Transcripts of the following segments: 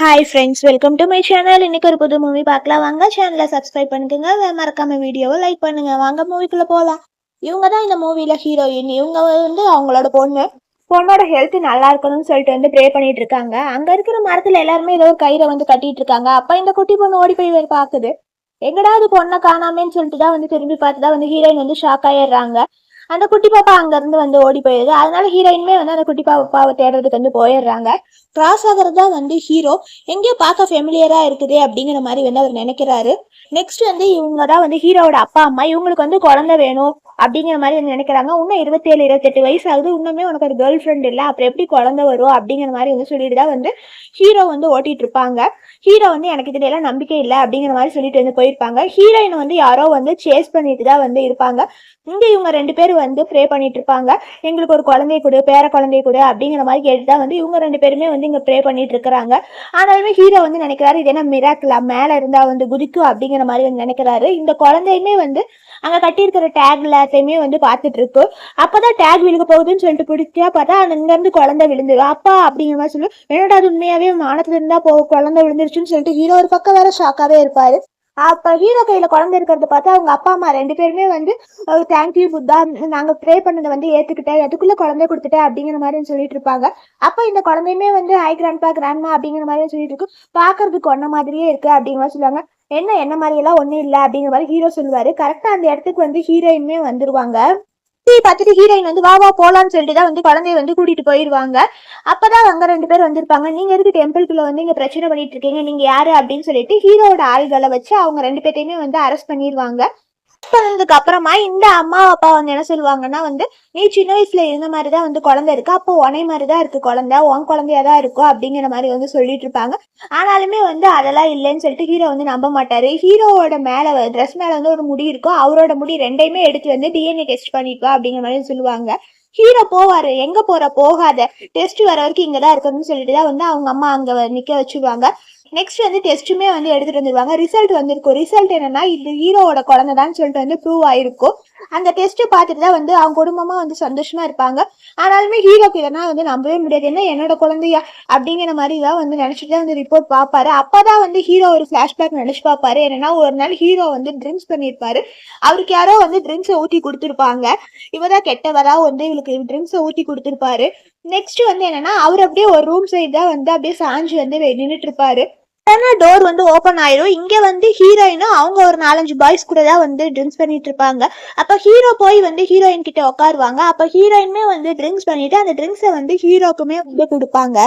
Hi friends welcome to my channel இன்னைக்கு ஒரு புது மூவி பார்க்கலாம். வாங்க சேனலை சப்ஸ்கிரைப் பண்ணிக்கோங்க. வே- மறக்காம வீடியோவை லைக் பண்ணுங்க. வாங்க மூவிக்குள்ள போகலாம் இவங்க தான் இந்த மூவில ஹீரோயின் இவங்க வந்து அவங்களோட பொண்ணு. பொண்ணோட ஹெல்த் நல்லா இருக்கணும்னு சொல்லிட்டு வந்து ப்ரே பண்ணிட்டு இருக்காங்க. அங்க இருக்கிற மரத்துல எல்லாருமே ஏதோ ஒரு கயிறை வந்து கட்டிட்டு இருக்காங்க. அப்போ இந்த குட்டி பொண்ணு ஓடி போய் வேறு பாக்குது எங்கடா அது பொண்ணை காணாமேன்னு சொல்லிட்டு தான் வந்து திரும்பி பார்த்து தான் வந்து ஹீரோயின் வந்து ஷாக் ஆயிடுறாங்க. அந்த குட்டி பாப்பா அங்கேருந்து வந்து ஓடி போயிடுது அதனால ஹீரோயினுமே வந்து அந்த குட்டி பாப்பாவை தேடுறதுக்கு வந்து போயிடுறாங்க. கிராஸ் ஆகிறது தான் வந்து ஹீரோ எங்கேயோ பார்க்க ஃபெமிலியராக இருக்குது அப்படிங்கிற மாதிரி வந்து அவர் நினைக்கிறாரு. நெக்ஸ்ட் வந்து இவங்க தான் வந்து ஹீரோவோட அப்பா அம்மா இவங்களுக்கு வந்து குழந்தை வேணும் அப்படிங்கிற மாதிரி நினைக்கிறாங்க. இன்னும் இருபத்தேழு இருபத்தெட்டு வயசு ஆகுது இன்னுமே உனக்கு ஒரு கேர்ள் ஃப்ரெண்ட் இல்லை. அப்புறம் எப்படி குழந்தை வரும் அப்படிங்கிற மாதிரி வந்து சொல்லிட்டு தான் வந்து ஹீரோ வந்து ஓட்டிட்டு இருப்பாங்க. ஹீரோ வந்து எனக்கு இதுல எல்லாம் நம்பிக்கை இல்லை அப்படிங்கிற மாதிரி சொல்லிட்டு வந்து போயிருப்பாங்க. ஹீரோயின் வந்து யாரோ வந்து சேஸ் பண்ணிட்டு தான் வந்து இருப்பாங்க. இங்க இவங்க ரெண்டு பேரும் வந்து ப்ரே பண்ணிட்டு இருப்பாங்க. எங்களுக்கு ஒரு குழந்தைய கொடு பேர குழந்தைய கொடு அப்படிங்கிற மாதிரி கேட்டு தான் வந்து இவங்க ரெண்டு பேருமே வந்து இங்க ப்ரே பண்ணிட்டு இருக்கிறாங்க. ஆனாலுமே ஹீரோ வந்து நினைக்கிறாரு இது என்ன மிராக்கிளா மேல இருந்தா வந்து குதிக்கும் அப்படிங்கிற மாதிரி வந்து நினைக்கிறாரு. இந்த குழந்தையுமே வந்து அங்க கட்டியிருக்கிற டேக் எல்லாத்தையுமே வந்து பார்த்துட்டு இருக்கு அப்பதான் டேக் விழுக போகுதுன்னு சொல்லிட்டு பிடிச்சா பார்த்தா அங்க இருந்து குழந்தை விழுந்துரும் அப்பா அப்படிங்கிற மாதிரி சொல்லு என்னடா அது உண்மையாவே வானத்துல இருந்தா போ குழந்தை விழுந்துருச்சுன்னு சொல்லிட்டு ஹீரோ ஒரு பக்கம் வேற ஷாக்காவே இருப்பாரு. அப்ப ஹீரோ கையில குழந்தை இருக்கிறத பார்த்தா அவங்க அப்பா அம்மா ரெண்டு பேருமே வந்து தேங்க்யூ புத்தா. நாங்க ப்ரே பண்ணதை வந்து ஏத்துக்கிட்டேன். அதுக்குள்ள குழந்தை கொடுத்துட்டேன் அப்படிங்கிற மாதிரி சொல்லிட்டு இருப்பாங்க. அப்ப இந்த குழந்தையுமே வந்து ஹை கிராண்ட்பா கிராண்ட்மா அப்படிங்கிற மாதிரி சொல்லிட்டு இருக்கு. பாக்குறதுக்கு ஒன்ன மாதிரியே இருக்கு அப்படிங்கிற மாதிரி சொல்லுவாங்க. என்ன என்ன மாதிரியெல்லாம் ஒன்றும் இல்லை அப்படிங்கிற மாதிரி ஹீரோ சொல்லுவார். கரெக்டாக அந்த இடத்துக்கு வந்து ஹீரோயினுமே வந்துருவாங்க. சுத்தி பார்த்துட்டு ஹீரோயின் வந்து வா வா போலான்னு சொல்லிட்டு தான் வந்து குழந்தைய வந்து கூட்டிட்டு போயிருவாங்க. அப்பதான் அங்க ரெண்டு பேர் வந்திருப்பாங்க. நீங்க எதுக்கு டெம்பிள்குள்ள வந்து இங்க பிரச்சனை பண்ணிட்டு இருக்கீங்க? நீங்க யாரு அப்படின்னு சொல்லிட்டு ஹீரோவோட ஆள்களை வச்சு அவங்க ரெண்டு பேர்த்தையுமே வந்து அரெஸ்ட் பண்ணிடுவாங்க பண்ணதுக்கு அப்புறமா இந்த அம்மா அப்பா வந்து என்ன சொல்லுவாங்கன்னா வந்து நீ சின்ன வயசுல இருந்த மாதிரி தான் வந்து குழந்தை இருக்கு. அப்போ உனை மாதிரி தான் இருக்கு குழந்தை. உன் குழந்தையா தான் இருக்கும் அப்படிங்கிற மாதிரி வந்து சொல்லிட்டு இருப்பாங்க. ஆனாலுமே வந்து அதெல்லாம் இல்லைன்னு சொல்லிட்டு ஹீரோ வந்து நம்ப மாட்டாரு. ஹீரோவோட மேல ட்ரெஸ் மேல வந்து ஒரு முடி இருக்கும் அவரோட முடி ரெண்டையுமே எடுத்து வந்து டிஎன்ஏ டெஸ்ட் பண்ணிட்டு வா அப்படிங்கிற மாதிரி சொல்லுவாங்க. ஹீரோ போவாரு. எங்க போற? போகாத. டெஸ்ட் வர வரைக்கும் இங்கதான் இருக்கணும்னு சொல்லிட்டு தான் வந்து அவங்க அம்மா அங்க நிக்க வச்சுருவாங்க. நெக்ஸ்ட் வந்து டெஸ்ட்டுமே வந்து எடுத்துட்டு வந்துருவாங்க. ரிசல்ட் வந்திருக்கும். ரிசல்ட் என்னன்னா இது ஹீரோவோட குழந்தை தான் சொல்லிட்டு வந்து ப்ரூவ் ஆயிருக்கும். அந்த டெஸ்ட் பார்த்துட்டு தான் வந்து அவங்க குடும்பமா வந்து சந்தோஷமா இருப்பாங்க. ஆனாலுமே ஹீரோக்கு இதெல்லாம் வந்து நம்பவே முடியாது. என்ன என்னோட குழந்தையா? அப்படிங்கிற மாதிரி தான் வந்து நினைச்சிட்டு தான் வந்து ரிப்போர்ட் பார்ப்பாரு. அப்பதான் வந்து ஹீரோ ஒரு ஃபிளாஷ்பேக் நினைச்சு பார்ப்பாரு. என்னன்னா ஒரு நாள் ஹீரோ வந்து ட்ரிங்க்ஸ் பண்ணியிருப்பாரு. அவருக்கு யாரோ வந்து ட்ரிங்க்ஸை ஊத்தி கொடுத்துருப்பாங்க. இவதான் கெட்டவரா வந்து இவளுக்கு ட்ரிங்க்ஸை ஊத்தி கொடுத்துருப்பாரு. நெக்ஸ்ட் வந்து என்னன்னா அவர் அப்படியே ஒரு ரூம் சைடு தான் வந்து அப்படியே சாஞ்சு வந்து நின்றுட்டு இருப்பாரு. டோர் வந்து ஓபன் ஆயிரும். இங்க வந்து ஹீரோயினும் அவங்க ஒரு நாலஞ்சு பாய்ஸ் கூட தான் வந்து ட்ரிங்க்ஸ் பண்ணிட்டு இருப்பாங்க. அப்ப ஹீரோ போய் வந்து ஹீரோயின் கிட்ட உட்காருவாங்க. அப்ப ஹீரோயினுமே வந்து ட்ரிங்க்ஸ் பண்ணிட்டு அந்த ட்ரிங்க்ஸை வந்து ஹீரோக்குமே வந்து கொடுப்பாங்க.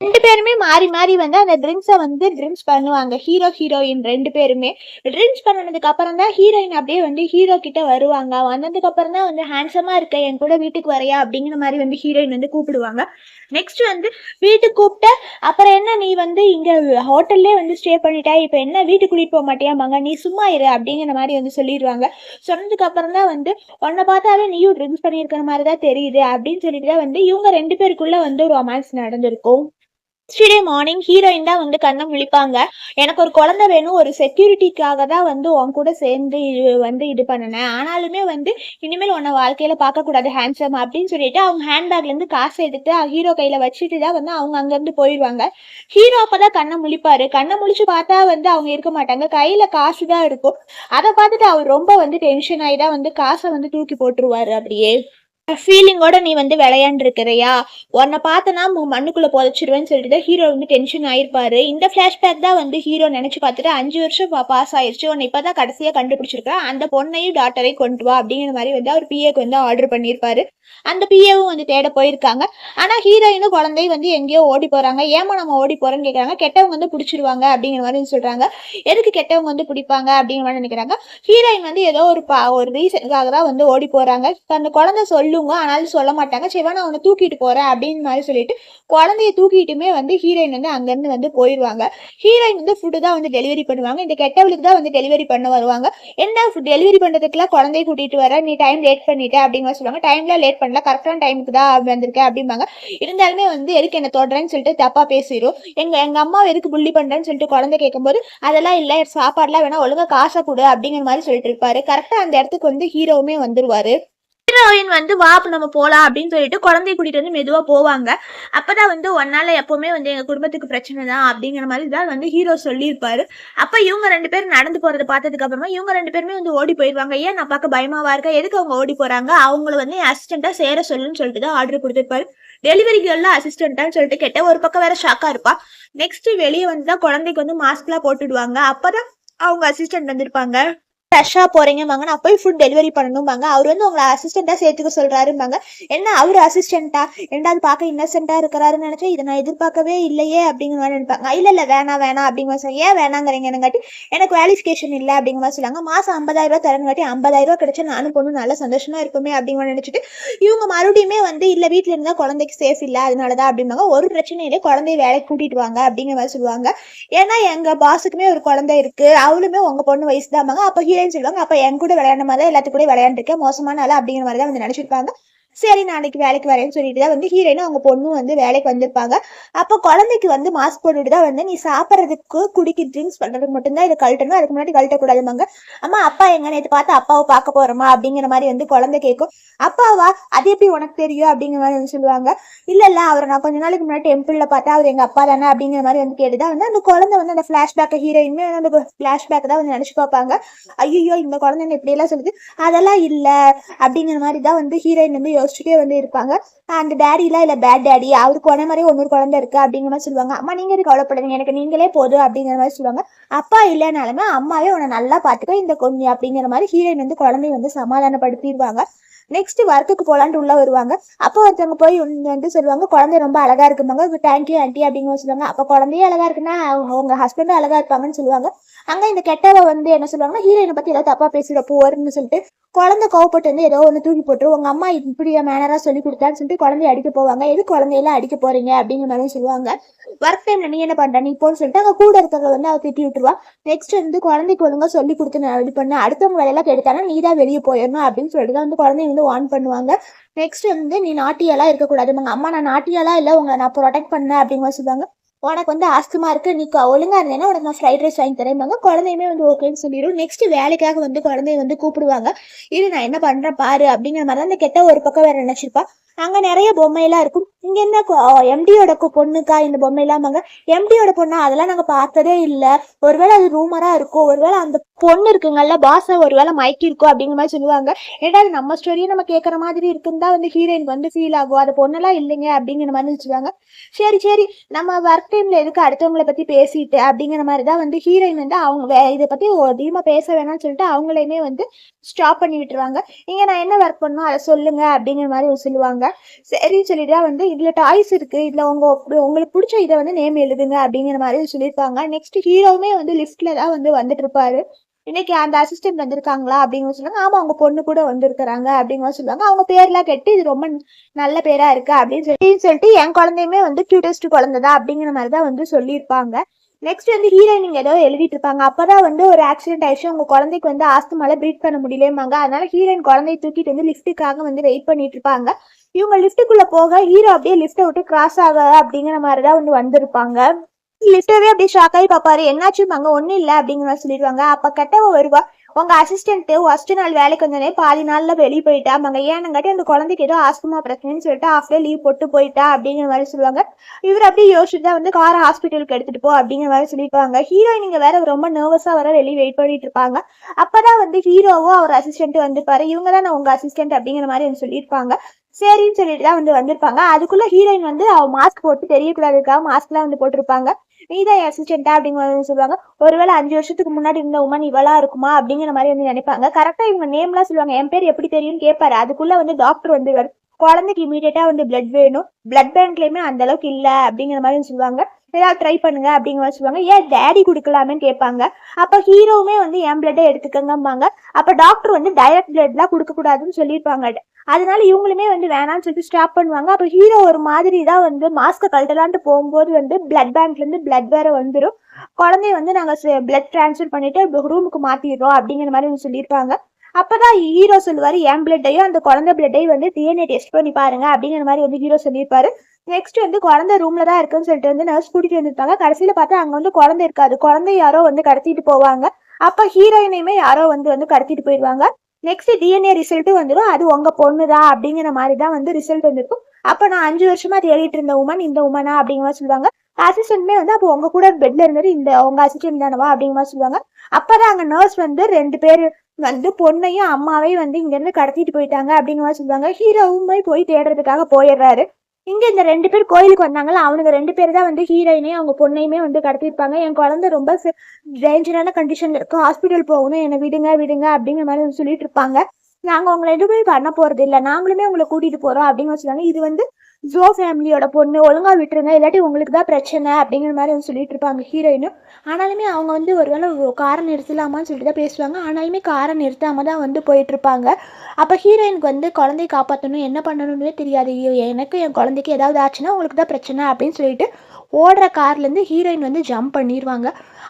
ரெண்டு பேருமே மாறி மாறி வந்து அந்த ட்ரிங்க்ஸை வந்து ட்ரிங்க்ஸ் பண்ணுவாங்க. ஹீரோ ஹீரோயின் ரெண்டு பேருமே. ட்ரிங்க்ஸ் பண்ணதுக்கு அப்புறம் தான் ஹீரோயின் அப்படியே வந்து ஹீரோ கிட்ட வருவாங்க. வந்ததுக்கு அப்புறம் தான் வந்து ஹேண்ட்ஸமா இருக்க என் கூட வீட்டுக்கு வரையா அப்படிங்கிற மாதிரி வந்து ஹீரோயின் வந்து கூப்பிடுவாங்க. நெக்ஸ்ட் வந்து வீட்டுக்கு கூப்பிட்ட அப்புறம் என்ன நீ வந்து இங்க ஹோட்டல்லே வந்து ஸ்டே பண்ணிட்டா இப்போ என்ன வீட்டுக்கு கூட்டிட்டு போக மாட்டியாமாங்க நீ சும்மா இரு அப்படிங்கிற மாதிரி வந்து சொல்லிடுவாங்க. சொன்னதுக்கு அப்புறம் தான் வந்து உன்னை பார்த்தாலே நீயும் ட்ரிங்க்ஸ் பண்ணியிருக்கிற மாதிரி தான் தெரியுது அப்படின்னு சொல்லிட்டு தான் வந்து இவங்க ரெண்டு பேருக்குள்ள வந்து ரொமான்ஸ் நடந்திருக்கும். நெக்ஸ்ட் டே மார்னிங் ஹீரோயின் தான் வந்து கண்ணை விழிப்பாங்க எனக்கு ஒரு குழந்தை வேணும் ஒரு செக்யூரிட்டிக்காக தான் வந்து உன் கூட சேர்ந்து வந்து இது பண்ணினேன். ஆனாலுமே வந்து இனிமேல் உன்னை வாழ்க்கையில பார்க்க கூடாது ஹேண்ட்ஸம் அப்படின்னு சொல்லிட்டு அவங்க ஹேண்ட்பேக்ல இருந்து காசை எடுத்து ஹீரோ கையில வச்சுட்டு தான் வந்து அவங்க அங்கிருந்து போயிடுவாங்க. ஹீரோ அப்பதான் கண்ணை முழிப்பாரு. கண்ணை முழிச்சு பார்த்தா வந்து அவங்க இருக்க மாட்டாங்க. கையில காசு தான் இருக்கும். அதை பார்த்துட்டு அவர் ரொம்ப வந்து டென்ஷன் ஆகி தான் வந்து காசை வந்து தூக்கி போட்டுருவாரு அப்படியே. ஃபீலிங்கோட நீ வந்து விளையாண்டுருக்கிறியா? உன்னை பார்த்தனா மண்ணுக்குள்ளே புதைச்சிருவேன்னு சொல்லிட்டு ஹீரோ வந்து டென்ஷன் ஆயிருப்பாரு. இந்த ஃப்ளாஷ்பேக் தான் வந்து ஹீரோ நினச்சி பார்த்துட்டு அஞ்சு வருஷம் பாஸ் ஆயிடுச்சு உன்னை இப்பதான் கடைசியாக கண்டுபிடிச்சிருக்கேன் அந்த பொண்ணையும் டாக்டரையும் கொண்டு வா அப்படிங்கிற மாதிரி வந்து அவர் பிஏக்கு வந்து ஆர்டர் பண்ணியிருப்பாரு. அந்த பிஏவும் வந்து தேட போயிருக்காங்க. ஆனால் ஹீரோயினும் குழந்தையும் வந்து எங்கேயோ ஓடி போகிறாங்க ஏமா நம்ம ஓடி போகிறோன்னு கேட்குறாங்க கெட்டவங்க வந்து பிடிச்சிருவாங்க அப்படிங்கிற மாதிரி சொல்கிறாங்க எதுக்கு கெட்டவங்க வந்து பிடிப்பாங்க அப்படிங்கிற மாதிரி நினைக்கிறாங்க. ஹீரோயின் வந்து ஏதோ ஒரு பா ஒரு ரீசனுக்காக தான் வந்து ஓடி போகிறாங்க அந்த குழந்தை சொல்லுங்க. ஆனாலும் சொல்ல மாட்டாங்க. சரி நான் உன்னை தூக்கிட்டு போறேன் அப்படின்னு மாதிரி சொல்லிட்டு குழந்தைய தூக்கிட்டுமே வந்து ஹீரோயின் வந்து அங்கேருந்து வந்து போயிடுவாங்க. ஹீரோயின் வந்து ஃபுட்டு தான் வந்து டெலிவரி பண்ணுவாங்க. இந்த கெட்டவளுக்கு தான் வந்து டெலிவரி பண்ண வருவாங்க. என்ன டெலிவரி பண்ணுறதுக்குலாம் குழந்தைய கூட்டிட்டு வர? நீ டைம் லேட் பண்ணிட்ட? அப்படிங்கிற மாதிரி சொல்லுவாங்க. டைம்லாம் லேட் பண்ணல. கரெக்டான டைமுக்கு தான் வந்திருக்கேன் அப்படிம்பாங்க. இருந்தாலுமே வந்து எதுக்கு என்ன தொடரேன்னு சொல்லிட்டு தப்பா பேசிடும் எங்க எங்க அம்மா எதுக்கு புள்ளி பண்றேன்னு சொல்லிட்டு குழந்தை கேட்கும்போது அதெல்லாம் இல்லை. சாப்பாடுலாம் வேணா ஒழுங்காக காசை கொடு. அப்படிங்கிற மாதிரி சொல்லிட்டு இருப்பாரு. கரெக்டாக அந்த இடத்துக்கு வந்து ஹீரோவுமே வந்துருவாரு. ஹீரோயின் வந்து வா நம்ம போகலாம் அப்படின்னு சொல்லிட்டு குழந்தைய கூட்டிட்டு வந்து மெதுவாக போவாங்க. அப்பதான் வந்து ஒன்னால எப்பவுமே வந்து எங்க குடும்பத்துக்கு பிரச்சனை தான் அப்படிங்கிற மாதிரி தான் வந்து ஹீரோ சொல்லியிருப்பாரு. அப்ப இவங்க ரெண்டு பேரும் நடந்து போறதை பார்த்ததுக்கு அப்புறமா இவங்க ரெண்டு பேருமே வந்து ஓடி போயிடுவாங்க ஏன் நான் பார்க்க பயமாவா இருக்கா? எதுக்கு அவங்க ஓடி போறாங்க? அவங்கள வந்து அசிஸ்டண்டா சேர சொல்லுன்னு சொல்லிட்டு தான் ஆர்டர் கொடுத்துருப்பாரு. டெலிவரி கேர்ல அசிஸ்டன்ட்டான்னு சொல்லிட்டு கேட்ட ஒரு பக்கம் வேற ஷாக்கா இருப்பா. நெக்ஸ்ட் வெளியே வந்து தான் குழந்தைக்கு வந்து மாஸ்க்லாம் போட்டுடுவாங்க. அப்பதான் அவங்க அசிஸ்டன்ட் வந்திருப்பாங்க. ஃப்ரெஷ்ஷாக போறீங்கம்பாங்க. நான் போய் ஃபுட் டெலிவரி பண்ணணும்பாங்க. அவர் வந்து உங்களை அசிஸ்டண்ட்டாக சேர்த்துக்க சொல்றாரும்பாங்க. என்ன அவர் அசிஸ்டண்ட்டா ரெண்டாவது பார்க்க இன்னசென்ட்டாக இருக்கிறாருன்னு நினச்சா இதை நான் எதிர்பார்க்கவே இல்லையே அப்படிங்கிற மாதிரி நினைப்பாங்க. இல்லை இல்லை வேணாம் வேணாம் அப்படிங்கிற மாதிரி ஏன் வேணாங்கிறீங்கன்னுங்காட்டி எனக்கு குவாலிஃபிகேஷன் இல்லை அப்படிங்கிற மாதிரி சொல்லுவாங்க மாதம் ஐம்பதாயிரம் ரூபா தரங்காட்டி ஐம்பதாயிரம் கிடைச்சா நானும் பொண்ணு நல்லா சந்தோஷமா இருக்குமே அப்படிங்கிற நினச்சிட்டு இவங்க மறுபடியுமே வந்து இல்லை வீட்டில் இருந்தால் குழந்தைக்கு சேஃப் இல்லை அதனால தான் அப்படிம்பாங்க. ஒரு பிரச்சனையிலே குழந்தைய வேலைக்கு கூட்டிட்டு வாங்க அப்படிங்கிற மாதிரி சொல்லுவாங்க. ஏன்னா எங்க பாஸுக்குமே ஒரு குழந்தை இருக்கு. அவளுமே உங்க பொண்ணு வயசு தான் அப்ப ஹீரோயின் சொல்லுவாங்க. அப்ப என் கூட விளையாட மாதிரி தான் விளையாண்டுருக்கேன். மோசமான ஆளு அப்படிங்கிற மாதிரி தான் வந்து நினைச்சிருப்பாங்க. சரி நாளைக்கு வேலைக்கு வரேன்னு சொல்லிட்டு தான் வந்து ஹீரோயினும் அவங்க பொண்ணும் வந்து வேலைக்கு வந்திருப்பாங்க. அப்போ குழந்தைக்கு வந்து மாஸ்க் போட்டுட்டு தான் வந்து நீ சாப்பிட்றதுக்கு குடிக்க ட்ரிங்க்ஸ் பண்றதுக்கு மட்டும்தான் இது கழட்டணும். அதுக்கு முன்னாடி கழட்டக்கூடாதுமாங்க அம்மா அப்பா எங்க நேற்று பார்த்து அப்பாவை பார்க்க போறோமா? அப்படிங்கிற மாதிரி வந்து குழந்தை கேட்கும். அப்பாவா? அது எப்படி உனக்கு தெரியும்? அப்படிங்கிற மாதிரி வந்து சொல்லுவாங்க. இல்ல இல்ல அவரை நான் கொஞ்ச நாளைக்கு முன்னாடி டெம்பிள்ல பார்த்தா அவர் எங்க அப்பா தானே? அப்படிங்கிற மாதிரி வந்து கேட்டுதான் வந்து அந்த குழந்தை வந்து அந்த ஃபிளாஷ்பேக்கை ஹீரோயினுமே அந்த ஃபிளாஷ்பேக் தான் வந்து நினைச்சு பார்ப்பாங்க. ஐயோ இந்த குழந்தை என்ன இப்படி எல்லாம் சொல்லுது. அதெல்லாம் இல்ல. அப்படிங்கிற மாதிரி தான் வந்து ஹீரோயின் வந்து யோசிச்சுட்டே வந்து இருப்பாங்க. அந்த டேடிலாம் இல்ல பேட் டேடி அவருக்கு உடனே மாதிரி ஒன்னொரு குழந்தை இருக்கு அப்படிங்கிற மாதிரி சொல்லுவாங்க. அம்மா நீங்க எதுக்கு எனக்கு நீங்களே போதும் அப்படிங்கிற மாதிரி சொல்லுவாங்க. அப்பா இல்லைனாலுமே அம்மாவே உன்னை நல்லா பாத்துக்க இந்த கொஞ்சம் அப்படிங்கிற மாதிரி ஹீரோயின் வந்து குழந்தைய வந்து சமாதானப்படுத்திடுவாங்க. நெக்ஸ்ட் ஒர்க்குக்கு போலான்ட்டு உள்ள வருவாங்க. அப்போ ஒருத்தவங்க போய் வந்து சொல்லுவாங்க குழந்தை ரொம்ப அழகா இருக்குமாங்க. தேங்க்யூ ஆண்டி அப்படிங்கிற சொல்லுவாங்க. அப்போ குழந்தையே அழகா இருக்குன்னா அவங்க- அவங்க ஹஸ்பண்டும் அழகா இருப்பாங்கன்னு சொல்லுவாங்க. அங்க இந்த கெட்டவ வந்து என்ன சொல்லுவாங்கன்னா ஹீரோயினை பத்தி ஏதாவது தப்பா பேசிட போவாருன்னு சொல்லிட்டு குழந்தை கோவப்பட்டு வந்து ஏதோ ஒன்று தூக்கி போட்டு உங்கள் அம்மா இப்படியே மேனராக சொல்லி கொடுத்தான்னு சொல்லிட்டு குழந்தைய அடிக்க போவாங்க. எது குழந்தையெல்லாம் அடிக்க போறீங்க அப்படிங்கிற மாதிரி சொல்லுவாங்க. ஒர்க் டைம்ல நீ என்ன பண்ற? நீ போன்னு சொல்லிட்டு அங்கே கூட இருக்கிறவங்க வந்து அவள் திட்டி விட்டுருவா. நெக்ஸ்ட் வந்து குழந்தைக்கு ஒழுங்கா சொல்லி கொடுத்து நான் இது பண்ண அடுத்தவங்க வேலையெல்லாம் கெடுத்தானா நீ தான் வெளியே போயிடணும் அப்படின்னு சொல்லிட்டு தான் வந்து குழந்தைய வந்து வார்ன் பண்ணுவாங்க. நெக்ஸ்ட் வந்து நீ நாட்டியெல்லாம் இருக்கக்கூடாது. உங்கள் அம்மா நான் நாட்டியெல்லாம் இல்லை உங்களை நான் ப்ரொடெக்ட் பண்ணேன் அப்படிங்கிற சொல்லுவாங்க. உனக்கு வந்து ஆஸ்துமா இருக்கு நீ ஒழுங்காக ஒழுங்கா இருந்தேன்னா உனக்கு நான் ஃப்ரைட் ரைஸ் வாங்கி தரேன்பாங்க குழந்தையுமே வந்து ஓகேன்னு சொல்லிடும் நெக்ஸ்ட் வேலைக்காக வந்து குழந்தைய வந்து கூப்பிடுவாங்க. இது நான் என்ன பண்றேன் பாரு அப்படிங்கிற மாதிரி தான் அந்த கெட்ட ஒரு பக்கம் வேற நினைச்சிருப்பா. அங்க நிறைய பொம்மையெல்லாம் இருக்கும். இங்க என்ன எம்டியோட பொண்ணுக்கா இந்த பொம்மை இல்லாமங்க எம்டியோட பொண்ணா அதெல்லாம் நாங்க பார்த்ததே இல்ல. ஒருவேளை அது ரூமரா இருக்கும் ஒருவேளை அந்த பொண்ணு இருக்குங்கல்ல பாச ஒருவேளை மயக்கி இருக்கும் அப்படிங்கிற மாதிரி சொல்லுவாங்க. ஏன்னா அது நம்ம ஸ்டோரியும் நம்ம கேட்குற மாதிரி இருக்குன்னு தான் வந்து ஹீரோயின் வந்து ஃபீல் ஆகும். அது பொண்ணெல்லாம் இல்லைங்க அப்படிங்கிற மாதிரி சொல்லுவாங்க. சரி சரி நம்ம ஒர்க் டைம்ல எதுக்கு அடுத்தவங்களை பத்தி பேசிட்டு அப்படிங்கிற மாதிரி தான் வந்து ஹீரோயின் வந்து அவங்க வே- இதை பத்தி அதிகமா பேச வேணாம்னு சொல்லிட்டு அவங்களையுமே வந்து ஸ்டாப் பண்ணி விட்டுருவாங்க. இங்க நான் என்ன ஒர்க் பண்ணணும் அதை சொல்லுங்க அப்படிங்கிற மாதிரி சொல்லுவாங்க. சரின்னு சொல்லிட்டு தான் வந்து இதுல டாய்ஸ் இருக்கு. இதுல உங்க உங்களுக்கு பிடிச்ச இதை வந்து நேம் எழுதுங்க அப்படிங்கிற மாதிரி சொல்லியிருப்பாங்க நெக்ஸ்ட் ஹீரோவுமே வந்து லிஸ்ட்ல தான் வந்து வந்துட்டு இருப்பாரு இன்னைக்கு அந்த அசிஸ்டன்ட் வந்திருக்காங்களா அப்படிங்கிற சொல்லுவாங்க ஆமா அவங்க பொண்ணு கூட வந்திருக்கிறாங்க அப்படிங்கிற சொல்லுவாங்க. அவங்க பேர்லாம் கெட்டு இது ரொம்ப நல்ல பேரா இருக்கு அப்படின்னு சொல்லி சொல்லிட்டு என் குழந்தையுமே வந்து கியூட்டஸ்ட் குழந்தைதான் அப்படிங்கிற மாதிரி தான் வந்து சொல்லியிருப்பாங்க. நெக்ஸ்ட் வந்து ஹீரோயின் ஏதோ எழுதிட்டு இருப்பாங்க அப்பதான் வந்து ஒரு ஆக்சிடென்ட் ஆயிடுச்சு. உங்க குழந்தைக்கு வந்து ஆஸ்துமால ப்ரீட் பண்ண முடியலேமாங்க அதனால ஹீரோயின் குழந்தைய தூக்கிட்டு வந்து லிஃப்ட்டுக்காக வந்து வெயிட் பண்ணிட்டு இருப்பாங்க இவங்க லிஃப்ட்டுக்குள்ள போக ஹீரோ அப்படியே லிஃப்ட்டை விட்டு கிராஸ் ஆக அப்படிங்கிற மாதிரி தான் வந்து வந்திருப்பாங்க. லிஃப்டவே அப்படியே ஷாக் ஆகி பாப்பாரு என்னாச்சுமாங்க ஒண்ணும் இல்ல அப்படிங்கிற மாதிரி சொல்லிடுவாங்க. அப்ப கெட்டவ வருவா. உங்க அசிஸ்டன்ட் ஃபர்ஸ்ட் நாள் வேலைக்கு வந்தோடனே பாதி நாள்ல வெளியே போயிட்டா? போயிட்டாமாங்க ஏன்னங்காட்டி அந்த குழந்தைக்கு ஏதோ ஆஸ்துமா பிரச்சனைன்னு சொல்லிட்டு ஆஃப் டே லீவ் போட்டு போயிட்டா? அப்படிங்கிற மாதிரி சொல்லுவாங்க. இவர் அப்படியே யோசிச்சுட்டு தான் வந்து காரை ஹாஸ்பிட்டலுக்கு எடுத்துட்டு போ அப்படிங்கிற மாதிரி சொல்லியிருப்பாங்க ஹீரோயினிங்க வேற ரொம்ப நர்வஸா வர வெளியே வெயிட் பண்ணிட்டு இருப்பாங்க. அப்பதான் வந்து ஹீரோவோ அவர் அசிஸ்டன்ட் வந்துப்பாரு. இவங்க தான் நான் உங்க அசிஸ்டன்ட் அப்படிங்கிற மாதிரி வந்து சொல்லியிருப்பாங்க. சரின்னு சொல்லிட்டு தான் வந்து வந்திருப்பாங்க. அதுக்குள்ள ஹீரோயின் வந்து அவ மாஸ்க் போட்டு தெரியக்கூடாதுக்காக மாஸ்க்லாம் வந்து போட்டிருப்பாங்க. நீதான் அசிஸ்டண்டா அப்படிங்கிற சொல்லுவாங்க. ஒருவேளை அஞ்சு வருஷத்துக்கு முன்னாடி இருந்த உமன் இவளா இருக்குமா அப்படிங்கிற மாதிரி வந்து நினைப்பாங்க. கரெக்டா இவங்க நேம்லாம் சொல்லுவாங்க. என் பேர் எப்படி தெரியும்னு கேட்பாரு அதுக்குள்ள வந்து டாக்டர் வந்து குழந்தைக்கு இமீடியட்டா வந்து பிளட் வேணும். பிளட் பேங்க்லயுமே அந்த அளவுக்கு இல்ல அப்படிங்கிற மாதிரி சொல்லுவாங்க. ஏதாவது ட்ரை பண்ணுங்க அப்படிங்கிற மாதிரி சொல்லுவாங்க. ஏன் டேடி கொடுக்கலாமேன்னு கேட்பாங்க. அப்ப ஹீரோவுமே வந்து என் பிளட்டை எடுத்துக்கங்கம்பாங்க. அப்ப டாக்டர் வந்து டைரக்ட் பிளட்லாம் கொடுக்க கூடாதுன்னு சொல்லியிருப்பாங்க. அதனால இவங்களுமே வந்து வேணாம்னு சொல்லி ஸ்டாப் பண்ணுவாங்க. அப்போ ஹீரோ ஒரு மாதிரி தான் வந்து மாஸ்க்கை கழட்டலான்ட்டு போகும்போது வந்து பிளட் பேங்க்லேருந்து பிளட் வேற வந்துடும் குழந்தைய வந்து நாங்கள் பிளட் டிரான்ஸ்ஃபர் பண்ணிட்டு ரூமுக்கு மாற்றிடுறோம் அப்படிங்கிற மாதிரி வந்து சொல்லியிருப்பாங்க. அப்பதான் ஹீரோ சொல்லுவாரு என் பிளட்டையும் அந்த குழந்தை பிளட்டையும் வந்து டிஎன்ஏ டெஸ்ட் பண்ணி பாருங்க அப்படிங்கிற மாதிரி வந்து ஹீரோ சொல்லியிருப்பாரு. நெக்ஸ்ட் வந்து குழந்தை ரூம்ல தான் இருக்குன்னு சொல்லிட்டு வந்து நர்ஸ் கூட்டிட்டு வந்திருப்பாங்க கடைசியில பார்த்தா அங்க வந்து குழந்தை இருக்காது. குழந்தை யாரோ வந்து கடத்திட்டு போவாங்க. அப்ப ஹீரோயினையுமே யாரோ வந்து வந்து கடத்திட்டு போயிடுவாங்க. நெக்ஸ்ட் டிஎன்ஏ ரிசல்ட்டும் வந்துடும் அது உங்க பொண்ணுதா அப்படிங்கிற மாதிரி தான் வந்து ரிசல்ட் வந்திருக்கும். அப்போ நான் அஞ்சு வருஷமா தேடிட்டு இருந்த உமன் இந்த உமனா அப்படிங்கிற மாதிரி சொல்லுவாங்க. அசிஸ்டன்ட்மே வந்து அப்போ உங்க கூட பெட்ல இருந்தது இந்த உங்க அசிஸ்டன்ட் தானவா அப்படிங்கிற மாதிரி சொல்லுவாங்க. அப்பதான் அங்க நர்ஸ் வந்து ரெண்டு பேர் வந்து பொண்ணையும் அம்மாவையும் வந்து இங்க இருந்து கடத்திட்டு போயிட்டாங்க அப்படிங்கிற மாதிரி சொல்லுவாங்க. ஹீரோவுமே போய் தேடுறதுக்காக போயிடுறாரு. இங்கே இந்த ரெண்டு பேர் கோயிலுக்கு வந்தாங்கல்ல அவனுங்க ரெண்டு பேர் தான் வந்து ஹீரோயினையும் அவங்க பொண்ணையுமே வந்து கடத்திருப்பாங்க என் குழந்தை ரொம்ப டேஞ்சரான கண்டிஷனில் இருக்கும் ஹாஸ்பிட்டல் போகணும் என்னை விடுங்க விடுங்க அப்படிங்கிற மாதிரி வந்து சொல்லிட்டு இருப்பாங்க. நாங்கள் உங்களை எதுவுமே பண்ண போகிறது இல்லை நாங்களுமே உங்களை கூட்டிகிட்டு போகிறோம் அப்படின்னு வச்சுருக்காங்க இது வந்து ஜோ ஃபேமிலியோட பொண்ணு ஒழுங்கா விட்டுருங்க. இல்லாட்டி உங்களுக்கு தான் பிரச்சனை அப்படிங்கிற மாதிரி வந்து சொல்லிட்டு இருப்பாங்க ஹீரோயினும். ஆனாலுமே அவங்க வந்து ஒரு வேளை காரை நிறுத்தலாமான்னு சொல்லிட்டு தான் பேசுவாங்க. ஆனாலுமே காரை நிறுத்தாமல் தான் வந்து போயிட்டுருப்பாங்க அப்போ ஹீரோயினுக்கு வந்து குழந்தைய காப்பாற்றணும் என்ன பண்ணணும்னே தெரியாது. எனக்கு என் குழந்தைக்கு ஏதாவது ஆச்சுன்னா உங்களுக்கு தான் பிரச்சனை அப்படின்னு சொல்லிட்டு ஓடுற கார்லேருந்து ஹீரோயின் வந்து ஜம்ப் பண்ணிடுவாங்க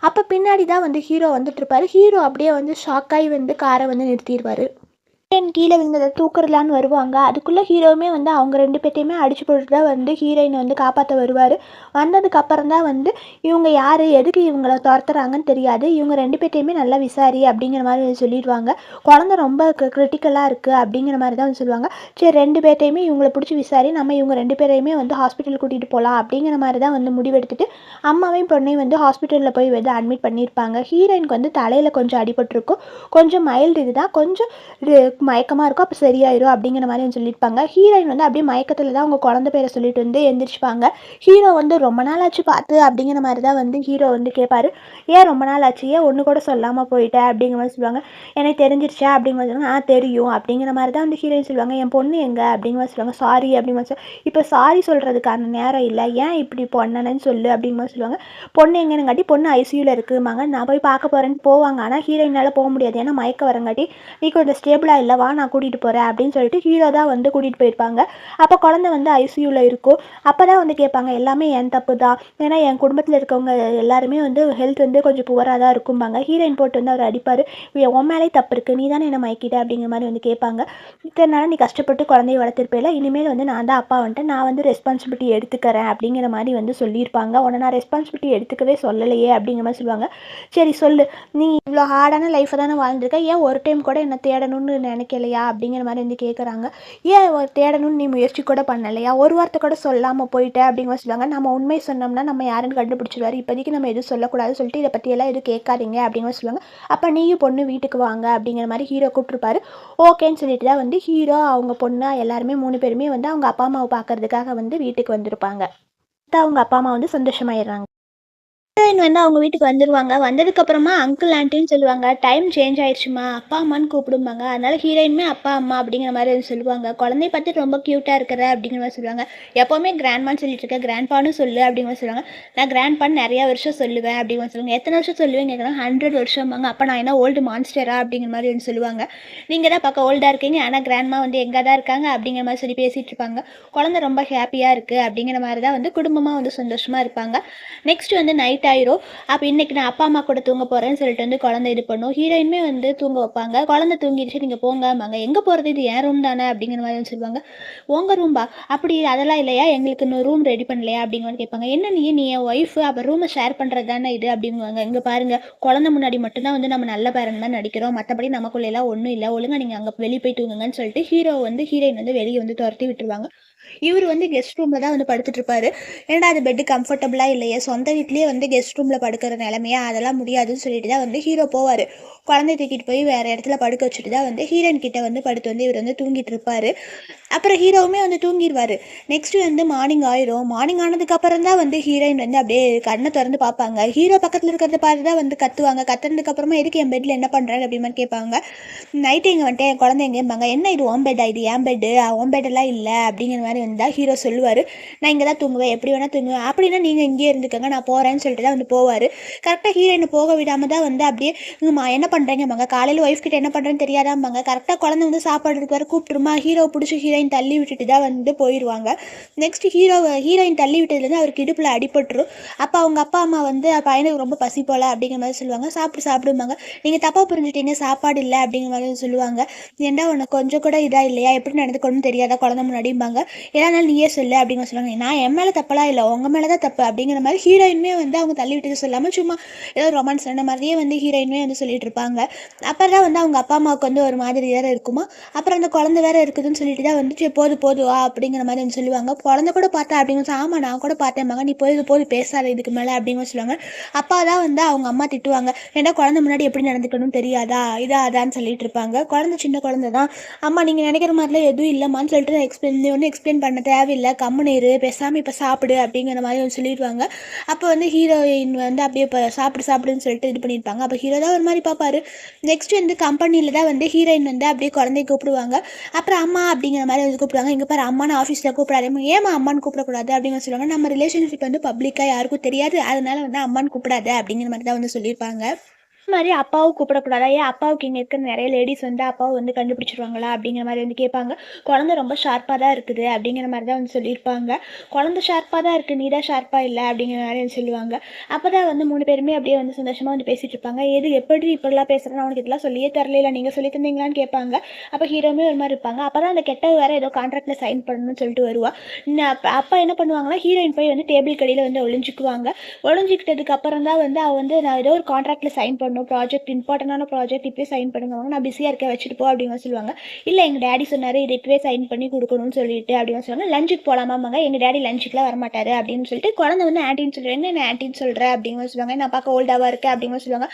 அப்போ பின்னாடி தான் வந்து ஹீரோ வந்துட்டு இருப்பாரு. ஹீரோ அப்படியே வந்து ஷாக்காகி வந்து காரை வந்து நிறுத்திடுவார் ஹீரோயின் கீழே விழுந்ததை தூக்குறலான்னு வருவாங்க. அதுக்குள்ளே ஹீரோவுமே வந்து அவங்க ரெண்டு பேர்த்தையுமே அடிச்சு போட்டு தான் வந்து ஹீரோயினை வந்து காப்பாற்ற வருவார். வந்ததுக்கப்புறம் தான் வந்து இவங்க யார் எதுக்கு இவங்கள துரத்துறாங்கன்னு தெரியாது. இவங்க ரெண்டு பேர்த்தையுமே நல்லா விசாரி அப்படிங்கிற மாதிரி சொல்லிடுவாங்க. குழந்த ரொம்ப கிரிட்டிக்கலாக இருக்குது அப்படிங்கிற மாதிரி தான் வந்து சொல்லுவாங்க. சரி ரெண்டு பேர்த்தையுமே இவங்கள பிடிச்சி விசாரி நம்ம இவங்க ரெண்டு பேரையுமே வந்து ஹாஸ்பிட்டல் கூட்டிகிட்டு போகலாம் அப்படிங்கிற மாதிரி தான் வந்து முடிவெடுத்துட்டு அம்மாவையும் பொண்ணையும் வந்து ஹாஸ்பிட்டலில் போய் வந்து அட்மிட் பண்ணியிருப்பாங்க. ஹீரோயினுக்கு வந்து தலையில் கொஞ்சம் அடிபட்டிருக்கும். கொஞ்சம் மைல்டு இதுதான். கொஞ்சம் மயக்கமாக இருக்கும் அப்போ சரியாயிரும் அப்படிங்கிற மாதிரி வந்து சொல்லியிருப்பாங்க. ஹீரோயின் வந்து அப்படியே மயக்கத்தில் தான் அவங்க குழந்த பேரை சொல்லிட்டு வந்து எந்திரிச்சுப்பாங்க. ஹீரோ வந்து ரொம்ப நாள் ஆச்சு பார்த்து அப்படிங்கிற மாதிரி தான் வந்து ஹீரோ வந்து கேட்பாரு. ஏன் ரொம்ப நாள் ஆச்சு ஏன் ஒன்று கூட சொல்லாமல் போயிட்டேன் அப்படிங்கிற மாதிரி சொல்லுவாங்க. எனக்கு தெரிஞ்சிருச்சா? அப்படிங்கிற மாதிரி சொல்லுவாங்க. ஆ தெரியும். அப்படிங்கிற மாதிரி தான் வந்து ஹீரோயின் சொல்லுவாங்க. என் பொண்ணு எங்கே? அப்படிங்கிற மாதிரி சொல்லுவாங்க. சாரி அப்படிங்கிற மாதிரி சொல்லுவாங்க. இப்போ சாரி சொல்கிறதுக்கான நேரம் இல்லை. ஏன் இப்படி பொண்ணனு சொல்லு அப்படிங்கிற மாதிரி சொல்லுவாங்க. பொண்ணு எங்கேனுங்காட்டி பொண்ணு ஐசியூவில் இருக்குமாங்க நான் போய் பார்க்க போகிறேன்னு போவாங்க. ஆனால் ஹீரோயினால் போக முடியாது. ஏன்னா மயக்க வரங்காட்டி நீ கொஞ்சம் ஸ்டேபிளாக இல்லை. வா நான் கூட்டிகிட்டு போகிறேன் அப்படின்னு சொல்லிட்டு ஹீரோ தான் வந்து கூட்டிகிட்டு போயிருப்பாங்க. அப்போ குழந்தை வந்து ஐசியூவில் இருக்கும். அப்போ தான் வந்து கேட்பாங்க எல்லாமே என் தப்பு தான் ஏன்னா என் குடும்பத்தில் இருக்கவங்க எல்லாருமே வந்து ஹெல்த் வந்து கொஞ்சம் புவராக தான் இருக்கும்பாங்க. ஹீரோயின் போட்டு வந்து அவர் அடிப்பார். உன் மேலே தப்பு இருக்குது நீ தானே என்னை மயக்கிட்ட? அப்படிங்கிற மாதிரி வந்து கேட்பாங்க. இத்தனை நாள் நீ கஷ்டப்பட்டு குழந்தைய வளர்த்துருப்பேல இனிமேல் வந்து நான் தான் அப்பா வந்துட்டு நான் வந்து ரெஸ்பான்சிபிலிட்டி எடுத்துக்கிறேன் அப்படிங்கிற மாதிரி வந்து சொல்லியிருப்பாங்க. உன்னை நான் ரெஸ்பான்சிபிலிட்டி எடுத்துக்கவே சொல்லலையே அப்படிங்கிற மாதிரி சொல்லுவாங்க. சரி சொல்லு. நீ இவ்வளோ ஹார்டான லைஃப்பை தானே வாழ்ந்துருக்க. ஏன் ஒரு டைம் கூட என்னை தேடணும்னு நினைக்கலையா அப்படிங்கிற மாதிரி வந்து கேட்குறாங்க ஏன் ஒரு தேடணும்னு நீ முயற்சி கூட பண்ணலையா? ஒரு வார்த்தை கூட சொல்லாமல் போயிட்ட அப்படிங்கிற சொல்லுவாங்க. நம்ம உண்மை சொன்னோம்னா நம்ம யாருன்னு கண்டுபிடிச்சிருவாரு. இப்போதைக்கு நம்ம எதுவும் சொல்லக்கூடாது சொல்லிட்டு இதை பற்றியெல்லாம் எதுவும் கேட்காதீங்க அப்படிங்கிற சொல்லுவாங்க. அப்போ நீயும் பொண்ணு வீட்டுக்கு வாங்க அப்படிங்கிற மாதிரி ஹீரோ கூப்பிட்ருப்பாரு ஓகேன்னு சொல்லிட்டு தான் வந்து ஹீரோ அவங்க பொண்ணு எல்லாருமே மூணு பேருமே வந்து அவங்க அப்பா அம்மாவை பார்க்கறதுக்காக வந்து வீட்டுக்கு வந்திருப்பாங்க. அவங்க அப்பா அம்மா வந்து சந்தோஷமாயிடுறாங்க. ஹீரோயின் வந்து அவங்க வீட்டுக்கு வந்துடுவாங்க வந்ததுக்கப்புறமா அங்கிள் ஆண்டின்னு சொல்லுவாங்க. டைம் சேஞ்ச் ஆயிடுச்சுமா? அப்பா அம்மான்னு கூப்பிடுவாங்க அதனால ஹீரோயினுமே அப்பா அம்மா அப்படிங்கிற மாதிரி வந்து சொல்லுவாங்க. குழந்தைய பார்த்து ரொம்ப க்யூட்டாக இருக்கிற அப்படிங்கிற மாதிரி சொல்லுவாங்க. எப்போவுமே கிராண்ட்மான்னு சொல்லிட்டு இருக்க. கிராண்ட்பான்னு சொல்லு அப்படிங்கிற மாதிரி சொல்லுவாங்க. நான் கிராண்ட்பான்னு நிறைய வருஷம் சொல்லுவேன் அப்படிங்கிற சொல்லுவாங்க. எத்தனை வருஷம் சொல்லுவேன் கேட்குறாங்க ஹண்ட்ரட் வருஷமாங்க அப்போ நான் என்ன ஓல்டு மான்ஸ்டரா அப்படிங்கிற மாதிரி வந்து சொல்லுவாங்க. நீங்கள் தான் பார்க்க ஓல்டாக இருக்கீங்க. ஆனால் கிராண்ட்மா வந்து எங்கே தான் இருக்காங்க அப்படிங்கிற மாதிரி சொல்லி பேசிகிட்டு இருப்பாங்க. குழந்தை ரொம்ப ஹாப்பியாக இருக்குது அப்படிங்கிற மாதிரி தான் வந்து குடும்பமாக வந்து சந்தோஷமாக இருப்பாங்க. நெக்ஸ்ட் வந்து நைட் ஆயிரும். அப்போ இன்னைக்கு நான் அப்பா அம்மா கூட தூங்க போகிறேன்னு சொல்லிட்டு வந்து குழந்தை இது பண்ணும். ஹீரோயினுமே வந்து தூங்க வைப்பாங்க. குழந்தை தூங்கிடுச்சு நீங்கள் போங்கம்பாங்க எங்கே போகிறது இது என் ரூம் தானே அப்படிங்கிற மாதிரி வந்து சொல்லுவாங்க. உங்கள் ரூம்பா அப்படி அதெல்லாம் இல்லையா? எங்களுக்கு இன்னும் ரூம் ரெடி பண்ணலையா? அப்படிங்கிற மாதிரி கேட்பாங்க. என்ன நீ? நீ என் ஒய்ஃபு அப்போ ரூமை ஷேர் பண்ணுறது தானே இது அப்படிங்குவாங்க. இங்கே பாருங்க குழந்தை முன்னாடி மட்டும்தான் வந்து நம்ம நல்ல பேரன் தான் நடிக்கிறோம். மற்றபடி நமக்குள்ள எல்லாம் ஒன்றும் இல்லை. ஒழுங்கா நீங்கள் அங்கே வெளியே போய் தூங்குங்கன்னு சொல்லிட்டு ஹீரோ வந்து ஹீரோயின் வந்து வெளியே வந்து துரத்தி விட்டுருவாங்க. இவர் வந்து கெஸ்ட் ரூமில் தான் வந்து படுத்துட்டு இருப்பாரு. ஏன்னா அது பெட்டு கம்ஃபர்டபுளாக இல்லையே? சொந்த வீட்லேயே வந்து கெஸ்ட் ரூமில் படுக்கிற நிலமையா? அதெல்லாம் முடியாதுன்னு சொல்லிட்டு தான் வந்து ஹீரோ போவார். குழந்தைய தூக்கிட்டு போய் வேறு இடத்துல படுக்க வச்சுட்டு தான் வந்து ஹீரோயின் கிட்ட வந்து படுத்து வந்து இவர் வந்து தூங்கிட்டு இருப்பாரு. அப்புறம் ஹீரோவுமே வந்து தூங்கிடுவார். நெக்ஸ்ட் வந்து மார்னிங் ஆயிரும். மார்னிங் ஆனதுக்கு அப்புறம் தான் வந்து ஹீரோயின் வந்து அப்படியே கண்ணை திறந்து பார்ப்பாங்க. ஹீரோ பக்கத்தில் இருக்கிறத பார்த்து தான் வந்து கத்துவாங்க. கத்துனதுக்கப்புறமா எதுக்கு என் பெட்டில் என்ன பண்ணுறாரு அப்படின்னு கேட்பாங்க. நைட்டு இங்கே வந்துட்டு என் குழந்தை எங்கேம்பாங்க என்ன இது? ஓம் பெட்டா இது? ஏன் பெட்டு ஓம் பெட்டெல்லாம் இல்லை? அப்படிங்கிற மாதிரி வந்தால் ஹீரோ சொல்லுவார். நான் இங்கே தான் தூங்குவேன். எப்படி வேணால் தூங்குவேன். அப்படின்னா நீங்கள் இங்கேயே இருந்துக்கங்க. நான் போகிறேன்னு சொல்லிட்டு தான் வந்து போவார். கரெக்டாக ஹீரோயினை போக விடாமல் தான் வந்து அப்படியே என்ன பண்ணுறீங்கம்பாங்க காலையில் ஒய்ஃப் கிட்ட என்ன பண்ணுறேன்னு தெரியாதாம்பாங்க கரெக்டாக குழந்தை வந்து சாப்பாடுக்கு வர கூப்பிட்டுருமா ஹீரோ பிடிச்சி ஹீரோயின் தள்ளி விட்டுட்டு தான் வந்து போயிடுவாங்க நெக்ஸ்ட் ஹீரோ ஹீரோயின் தள்ளி விட்டதுலேருந்து அவருக்கு இடுப்பில் அடிபட்டுரும். அப்போ அவங்க அப்பா அம்மா வந்து பையனுக்கு ரொம்ப பசி போல அப்படிங்கிற மாதிரி சொல்லுவாங்க. சாப்பிட்டு சாப்பிடுவாங்க நீங்கள் தப்பாக புரிஞ்சுட்டீங்க. சாப்பாடு இல்லை அப்படிங்கிற மாதிரி சொல்லுவாங்க. ஏண்டா உனக்கு கொஞ்சம் கூட இதாக இல்லையா? எப்படி நடந்துக்கணும்னு தெரியாதா? குழந்தை முன்னாடிம்பாங்க ஏன்னாலும் நீயே சொல்லு அப்படிங்கிற சொல்லுவாங்க. நான் என் மேலே தப்பெல்லாம் இல்லை. உங்கள் மேலே தான் தப்பு அப்படிங்கிற மாதிரி ஹீரோயினுமே வந்து அவங்க தள்ளி விட்டது சொல்லாமல் சும்மா ஏதோ ரொமான்ஸ் அந்த மாதிரியே வந்து ஹீரோயினுமே வந்து சொல்லிட்டு இருப்பாங்க. இருப்பாங்க அப்புறம் தான் வந்து அவங்க அப்பா அம்மாவுக்கு வந்து ஒரு மாதிரி வேறு இருக்குமா? அப்புறம் அந்த குழந்தை வேறு இருக்குதுன்னு சொல்லிட்டு தான் வந்து சரி போது போது வா அப்படிங்கிற மாதிரி வந்து சொல்லுவாங்க. குழந்தை கூட பார்த்தா அப்படிங்கிற ஆமாம் நான் கூட பார்த்தேன் மகன் நீ போது போது பேசாத இதுக்கு மேலே அப்படிங்கிற சொல்லுவாங்க. அப்பா தான் வந்து அவங்க அம்மா திட்டுவாங்க. ஏன்னா குழந்தை முன்னாடி எப்படி நடந்துக்கணும் தெரியாதா? இதா அதான்னு சொல்லிட்டு இருப்பாங்க. குழந்தை சின்ன குழந்தை தான் அம்மா நீங்கள் நினைக்கிற மாதிரிலாம் எதுவும் இல்லைம்மான்னு சொல்லிட்டு நான் எக்ஸ்பிளைன் நீ ஒன்றும் எக்ஸ்பிளைன் பண்ண தேவையில்லை. கம்முன்னு இரு. பேசாமல் இப்போ சாப்பிடு அப்படிங்கிற மாதிரி வந்து சொல்லிடுவாங்க. அப்போ வந்து ஹீரோயின் வந்து அப்படியே இப்போ சாப்பிடு சாப்பிடுன்னு சொல்லிட்டு இது பண்ணியிருப்பாங்க. அப்போ ஹீரோ தான் ஒரு மாதிரி பார்ப்பாரு நெக்ஸ்ட் வந்து கம்பெனியில் தான் வந்து ஹீரோயின் வந்து அப்படியே குழந்தைய கூப்பிடுவாங்க. அப்புறம் அம்மா அப்படிங்கிற மாதிரி வந்து கூப்பிடுவாங்க. இங்கே பாரு அம்மானு ஆஃபீஸில் கூப்பிடாதே. ஏமா அம்மான்னு கூப்பிடக்கூடாது அப்படின்னு சொல்லுவாங்க. நம்ம ரிலேஷன்ஷிப் வந்து பப்ளிக்காக யாருக்கும் தெரியாது. அதனால வந்து அம்மான்னு கூப்பிடாத அப்படிங்கிற மாதிரி தான் வந்து சொல்லியிருப்பாங்க. மாதிரி அப்பாவும் கூப்பிடக்கூடாதா? ஏன் அப்பாவுக்கு இங்கே இருக்கிற நிறைய லேடிஸ் வந்து அப்பாவை வந்து கண்டுபிடிச்சிருவாங்களா? அப்படிங்கிற மாதிரி வந்து கேட்பாங்க. குழந்தை ரொம்ப ஷார்ப்பாக தான் இருக்குது அப்படிங்கிற மாதிரி தான் வந்து சொல்லியிருப்பாங்க. குழந்தை ஷார்ப்பாக தான் இருக்குது நீ தான் ஷார்ப்பாக இல்லை அப்படிங்கிற மாதிரி வந்து சொல்லுவாங்க. அப்போ தான் வந்து மூணு பேருமே அப்படியே வந்து சந்தோஷமாக வந்து பேசிகிட்டு இருப்பாங்க. எது எப்படி இப்படிலாம் பேசுகிறேன்னு அவனுக்கு இதெல்லாம் சொல்லியே தரல நீங்கள் சொல்லி தந்தீங்களான்னு கேட்பாங்க. அப்போ ஹீரோமே ஒரு மாதிரி இருப்பாங்க. அப்போ தான் அந்த கெட்ட வேறு ஏதோ கான்ட்ராக்டில் சைன் பண்ணணும்னு சொல்லிட்டு வருவா. அப்பா என்ன பண்ணுவாங்கன்னா ஹீரோயின் போய் வந்து டேபிள் கடையில் வந்து ஒளிஞ்சிக்குவாங்க. ஒளிஞ்சிக்கிட்டதுக்கு அப்புறம் தான் வந்து அவள் வந்து நான் ஏதோ ஒரு கான்ட்ராக்டில் சைன் பண்ணணும். ப்ராஜெக்ட் இம்பார்ட்டண்டான ப்ராஜெக்ட் இப்போயே சைன் பண்ணுவாங்க நான் பிஸியாக இருக்க வச்சுட்டு போ அப்படின்னு சொல்லுவாங்க. இல்லை எங்கள் டேடி சொன்னார் இது இப்போயே சைன் பண்ணி கொடுக்கணும்னு சொல்லிட்டு அப்படின்னு சொல்லுவாங்க. லஞ்சுக்கு போகலாமாங்க எங்கள் டேடி லஞ்சுக்குலாம் வரமாட்டார் அப்படின்னு சொல்லிட்டு குழந்தை வந்து ஆன்ட்டின்னு சொல்லுவேன் என்ன நான் ஆன்ட்டின்னு சொல்கிறேன் அப்படின்னு சொல்லுவாங்க. நான் பார்க்க ஓல்டாவாக இருக்கேன் அப்படின்னு சொல்லுவாங்க.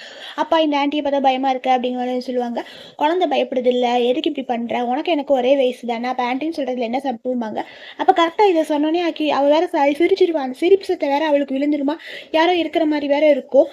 அப்பா இந்த ஆன்ட்டியை பார்த்தா பயமாக இருக்குது அப்படிங்கிற சொல்லுவாங்க. குழந்தை பயப்படுது இல்லை எதுக்கு இப்படி பண்ணுற உனக்கு எனக்கு ஒரே வயசு தானே. அப்போ ஆன்ட்டின்னு சொல்கிறதுல என்ன சப்புமாங்க அப்போ கரெக்டாக இதை சொன்னோன்னே ஆக்கி அவள் வேறு சிரிச்சிருவான் அந்த சிரிப்பு சத்தை வேறு அவளுக்கு விழுந்துருமா? யாரோ இருக்கிற மாதிரி வேறு இருக்கும்.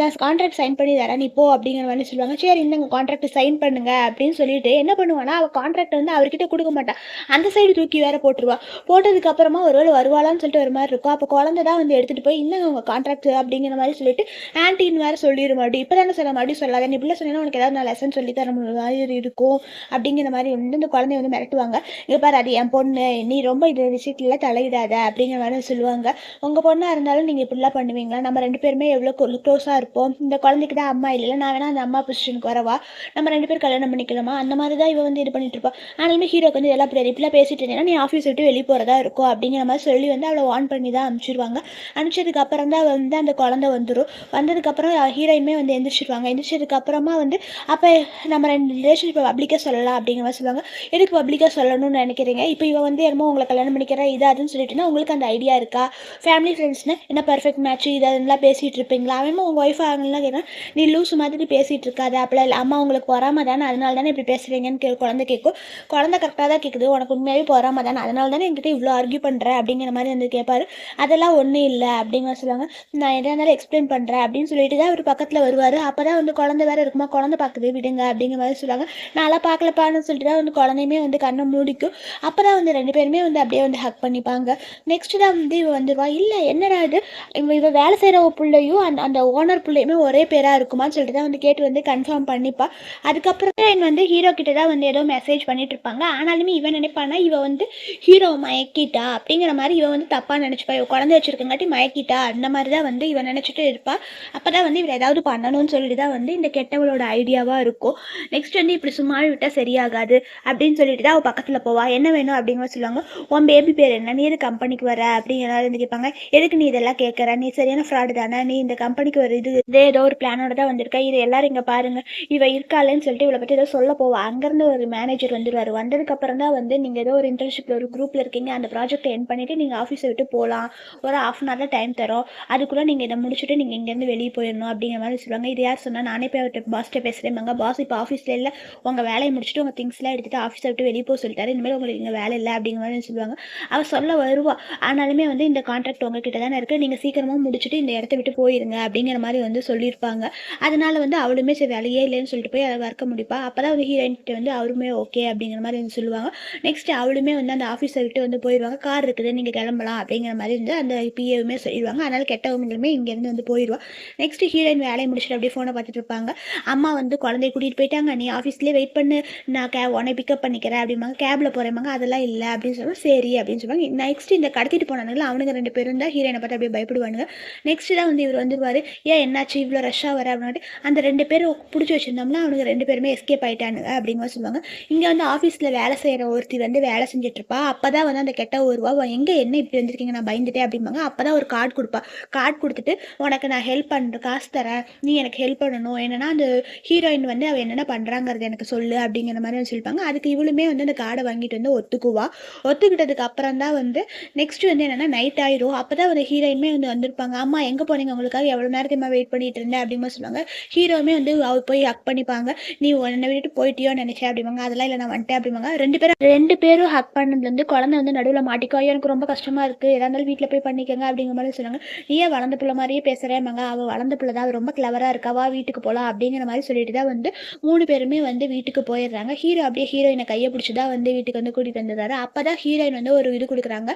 நான் கான்ட்ராக்ட் சைன் பண்ணி தரேன். நீ போ அப்படிங்கிற மாதிரி சொல்லுவாங்க. சரி இந்தங்க கான்ட்ராக்ட் சைன் பண்ணுங்க அப்படின்னு சொல்லிட்டு என்ன பண்ணுவானா அவள் கான்ட்ராக்ட் வந்து அவர்கிட்ட கொடுக்க மாட்டா. அந்த சைடு தூக்கி வேற போட்டுருவா. போட்டதுக்கு அப்புறமா ஒருவேளை வருவாளான்னு சொல்லிட்டு ஒரு மாதிரி இருக்கும். அப்போ குழந்தை தான் வந்து எடுத்துகிட்டு போய் இந்தங்க உங்கள் கான்ட்ராக்ட் அப்படிங்கிற மாதிரி சொல்லிட்டு ஆன்டின்னு வேற சொல்லிடு மறுபடியும். இப்போ தானே சொல்ல மறுபடியும் சொல்லாத. நீ இப்படி சொன்னீங்கன்னா உனக்கு ஏதாவது நான் லெசன் சொல்லி தர மாதிரி இருக்கும் அப்படிங்கிற மாதிரி வந்து இந்த குழந்தைய வந்து மிரட்டுவாங்க. இங்கே பாரு அது என் பொண்ணு. நீ ரொம்ப இது விஷயத்துல தலையிடாத அப்படிங்கிற மாதிரி சொல்லுவாங்க. உங்கள் பொண்ணாக இருந்தாலும் நீங்கள் இப்படிலாம் பண்ணுவீங்களா? நம்ம ரெண்டு பேருமே எவ்வளோ க்ளோஸாக இருப்போம். இந்த குழந்தைக்கு தான் அம்மா இல்லை நான் வேணா அந்த அம்மா பொசிஷனுக்கு வரவா? நம்ம ரெண்டு பேரும் கல்யாணம் பண்ணிக்கலாமா? அந்த மாதிரி தான் இவ வந்து இது பண்ணிட்டு இருப்பா. ஆனாலுமே ஹீரோக்கு வந்து எல்லாம் இப்படி இப்படிலாம் பேசிட்டு இருந்தேன்னா நீ ஆஃபீஸ் விட்டு வெளியே போகிறதா இருக்கும் அப்படிங்கிற மாதிரி சொல்லி வந்து அவளை வான் பண்ணி தான் அனுப்பிச்சிருவாங்க. அனுப்பிச்சதுக்கு அப்புறம் தான் வந்து அந்த குழந்தை வந்துடும் வந்ததுக்கப்புறம் ஹீரோயினுமே வந்து எந்திரிச்சிருவாங்க. எந்திரிச்சதுக்கு அப்புறமா வந்து அப்போ நம்ம ரெண்டு ரிலேஷன்ஷிப்பை பப்ளிக்காக சொல்லலாம் அப்படிங்கிற மாதிரி சொல்லுவாங்க. எதுக்கு பப்ளிக்காக சொல்லணும்னு நினைக்கிறீங்க? இப்போ இவ வந்து என்னமோ உங்களை கல்யாணம் பண்ணிக்கிறேன் இதாதுன்னு சொல்லிட்டுனா உங்களுக்கு அந்த ஐடியா இருக்கா? ஃபேமிலி ஃப்ரெண்ட்ஸ்னு என்ன பர்ஃபெக்ட் மேட்ச் இது பேசிகிட்டு இருப்பீங்களா? அவன் உங்கள் ஒய்ஃப் ஆகலாம் கேட்குறான் நீ லூஸ் மாதிரி பேசிகிட்டு இருக்காது அப்படிலாம் இல்லை அம்மா உங்களுக்கு பொறாம தானே அதனால தானே இப்படி பேசுகிறீங்கன்னு கே குழந்தை கேட்கும். குழந்தை கரெக்டாக தான் கேட்குது உனக்கு உண்மையாகவே பொறாம தானே அதனால தானே என்கிட்ட இவ்வளோ ஆர்கியூ பண்ணுற அப்படிங்கிற மாதிரி வந்து கேட்பாரு அதெல்லாம் ஒன்றும் இல்லை அப்படிங்கிற சொல்லுவாங்க. நான் எதா இருந்தாலும் எக்ஸ்பிளைன் பண்ணுறேன் அப்படின்னு சொல்லிட்டு தான் அவர் பக்கத்தில் வருவார். அப்போ தான் வந்து குழந்தை வேறு இருக்குமா குழந்தை பார்க்குது விடுங்க அப்படிங்கிற மாதிரி சொல்லுவாங்க. நான்லாம் பார்க்கலப்பான்னு சொல்லிட்டு தான் வந்து குழந்தையுமே வந்து கண்ணை மூடிக்கும். அப்போ தான் வந்து ரெண்டு பேருமே வந்து அப்படியே வந்து ஹக் பண்ணிப்பாங்க. நெக்ஸ்ட் தான் வந்து இவ வந்துடுவா இல்லை என்னடா இது? இவ இவ வேலை செய்கிற பிள்ளையும் அந்த அந்த ஓனர் பிள்ளையுமே ஒரே பேராக இருக்கும்? இருக்குமான்னு சொல்லிட்டு தான் வந்து கேட்டு வந்து கன்ஃபார்ம் பண்ணிப்பா. அதுக்கப்புறம் ஹீரோயின் வந்து ஹீரோ கிட்ட தான் வந்து ஏதோ மெசேஜ் பண்ணிட்டு இருப்பாங்க. ஆனாலுமே இவன் நினைப்பானா இவ வந்து ஹீரோ மயக்கிட்டா அப்படிங்கிற மாதிரி இவன் வந்து தப்பாக நினச்சிப்பா. இவ குழந்தை வச்சிருக்கங்காட்டி மயக்கிட்டா அந்த மாதிரி தான் வந்து இவன் நினச்சிட்டு இருப்பா. அப்போ தான் வந்து இவர் ஏதாவது பண்ணணும்னு சொல்லிட்டு தான் வந்து இந்த கெட்டவளோட ஐடியாவாக இருக்கும். நெக்ஸ்ட் வந்து இப்படி சும்மா விட்டால் சரியாகாது அப்படின்னு சொல்லிட்டு தான் அவள் பக்கத்தில் போவா. என்ன வேணும் அப்படிங்கிற சொல்லுவாங்க. உன் பேபி பேர் என்ன? நீ எது கம்பெனிக்கு வர? அப்படிங்கிற வந்து கேட்பாங்க. எதுக்கு நீ இதெல்லாம் கேட்குற? நீ சரியான ஃப்ராடு தானே? நீ இந்த கம்பெனிக்கு வர இது இதே ஏதோ ஒரு பிளானோட தான் வந்திருக்க? இது எல்லாரும் இங்கே பாருங்க. இவ இருக்காளேன்னு சொல்லிட்டு இவளை பற்றி ஏதோ சொல்ல போவா. அங்கேருந்து ஒரு மேனேஜர் வந்துடுவார் வந்ததுக்கப்புறம் தான் வந்து நீங்கள் ஏதோ ஒரு இன்டர்ன்ஷிப்பில் ஒரு குரூப்பில் இருக்கீங்க. அந்த ப்ராஜெக்ட்டை என் பண்ணிவிட்டு நீங்கள் ஆஃபீஸை விட்டு போகலாம் ஒரு ஆஃப் அன் ஹவரில் டைம் தரோம். அதுக்குள்ளே நீங்கள் இதை முடிச்சுட்டு நீங்கள் இங்கேருந்து வெளியே போயிடணும் அப்படிங்கிற மாதிரி சொல்லுவாங்க. இது யார் சொன்னால் நானே போய் அவர்கிட்ட பாஸ்ட்டை பேசுகிறேன் பாஸ் இப்போ ஆஃபீஸில் இல்லை. உங்கள் வேலையை முடிச்சுட்டு உங்கள் திங்ஸ்லாம் எடுத்துகிட்டு ஆஃபீஸை விட்டு வெளியே போக சொல்லிட்டாரு. இனிமேல் உங்களுக்கு இங்கே வேலை இல்லை அப்படிங்கிற மாதிரி சொல்லுவாங்க. அவள் சொல்ல வருவா. ஆனாலுமே வந்து இந்த கான்ட்ராக்ட் உங்ககிட்ட தானே இருக்குது நீங்கள் சீக்கிரமாக முடிச்சுட்டு இந்த இடத்த விட்டு போயிருங்க அப்படிங்கிற மாதிரி வந்து சொல்லியிருப்பாங்க. அதனால வந்து அவளுமே சரி வேலையே இல்லைன்னு சொல்லிட்டு போய் அதை வறுக்க முடிப்பா. அப்போ தான் வந்து ஹீரோயின்கிட்ட வந்து அவருமே ஓகே அப்படிங்கிற மாதிரி வந்து சொல்லுவாங்க. நெக்ஸ்ட் அவளுமே வந்து அந்த ஆஃபீஸர்கிட்ட விட்டு வந்து போயிடுவாங்க கார் இருக்குது நீங்கள் கிளம்பலாம் அப்படிங்கிற மாதிரி வந்து அந்த பிஏவுமே சொல்லிடுவாங்க. அதனால கெட்டவங்களுமே இங்கேருந்து வந்து போயிடுவான் நெக்ஸ்ட் ஹீரோயின் வேலையை முடிச்சுட்டு அப்படியே ஃபோனை பார்த்துட்டு இருப்பாங்க. அம்மா வந்து குழந்தைய கூட்டிகிட்டு போயிட்டாங்க. நீ ஆஃபீஸ்லேயே வெயிட் பண்ணு. நான் கே உன்னை பிக்கப் பண்ணிக்கிறேன் அப்படிம்பாங்க. கேபில் போகிறேம்பாங்க அதெல்லாம் இல்லை அப்படின்னு சொல்லுவாங்க. சரி அப்படின்னு சொல்லுவாங்க. நெக்ஸ்ட் இந்த கடத்திட்டு போனானுங்களா அவனுங்க ரெண்டு பேரும் தான் ஹீரோயினை பார்த்து அப்படியே பயப்படுவானுங்க. நெக்ஸ்ட் தான் வந்து இவர் வந்துருவார். ஏன் என்னாச்சு? இவ்வளோ ரஷ்ஷாக வர முன்னாடி அந்த ரெண்டு பேரும் பிடிச்சி வச்சிருந்தோம்னா அவனுக்கு ரெண்டு பேருமே எஸ்கேப் ஆகிட்டானுங்க அப்படிங்கிற சொல்லுவாங்க. இங்கே வந்து ஆஃபீஸில் வேலை செய்கிற ஒருத்தி வந்து வேலை செஞ்சிட்ருப்பா அப்போ தான் வந்து அந்த கெட்ட ஒருவா எங்கே என்ன இப்படி வந்திருக்கீங்க? நான் பயந்துட்டேன் அப்படிம்பாங்க. அப்போ தான் ஒரு கார்டு கொடுப்பா. கார்டு கொடுத்துட்டு உனக்கு நான் ஹெல்ப் பண்ணுற காசு தரேன். நீ எனக்கு ஹெல்ப் பண்ணணும். என்னென்னா அந்த ஹீரோயின் வந்து அவள் என்னென்ன பண்ணுறாங்கிறது எனக்கு சொல்லு அப்படிங்கிற மாதிரி வந்து சொல்லிப்பாங்க. அதுக்கு இவளுமே வந்து அந்த கார்டை வாங்கிட்டு வந்து ஒத்துக்குவா. ஒத்துக்கிட்டதுக்கு அப்புறம் தான் வந்து நெக்ஸ்ட் வந்து என்னென்னா நைட் ஆயிரும். அப்போ தான் வந்து ஹீரோயினுமே வந்து வந்திருப்பாங்க. அம்மா எங்கே போனீங்க? உங்களுக்காக எவ்வளோ நேரத்துக்கு வெயிட் பண்ணிட்டு இருந்தேன் அப்படின்னு சொல்லுவாங்க ஹீரோவுமே வந்து அவ போய் ஹக் பண்ணிப்பாங்க. நீ உன்னை விட்டுட்டு போயிட்டியோ நினைச்சேன் அப்படிம்பாங்க. அதெல்லாம் இல்லை நான் வந்துட்டேன் அப்படிம்பாங்க. ரெண்டு பேரும் ரெண்டு பேரும் ஹக் பண்ணதுலேருந்து குழந்தை வந்து நடுவில் மாட்டிக்கோ எனக்கு ரொம்ப கஷ்டமா இருக்கு. எதா இருந்தாலும் வீட்டில் போய் பண்ணிக்கோங்க அப்படிங்கிற மாதிரி சொன்னாங்க நீ ஏன் வளர்ந்த பிள்ளை மாதிரியே பேசுகிறேம்பாங்க அவள் வளர்ந்த பிள்ளை தான் அவள் ரொம்ப கிளவராக இருக்காவா வீட்டுக்கு போகலாம் அப்படிங்கிற மாதிரி சொல்லிட்டு தான் வந்து மூணு பேருமே வந்து வீட்டுக்கு போயிடுறாங்க. ஹீரோ அப்படியே ஹீரோயினை கையை பிடிச்சி தான் வந்து வீட்டுக்கு வந்து கூட்டிகிட்டு வந்துடுறாரு. அப்போ தான் ஹீரோயின் வந்து ஒரு இது கொடுக்குறாங்க.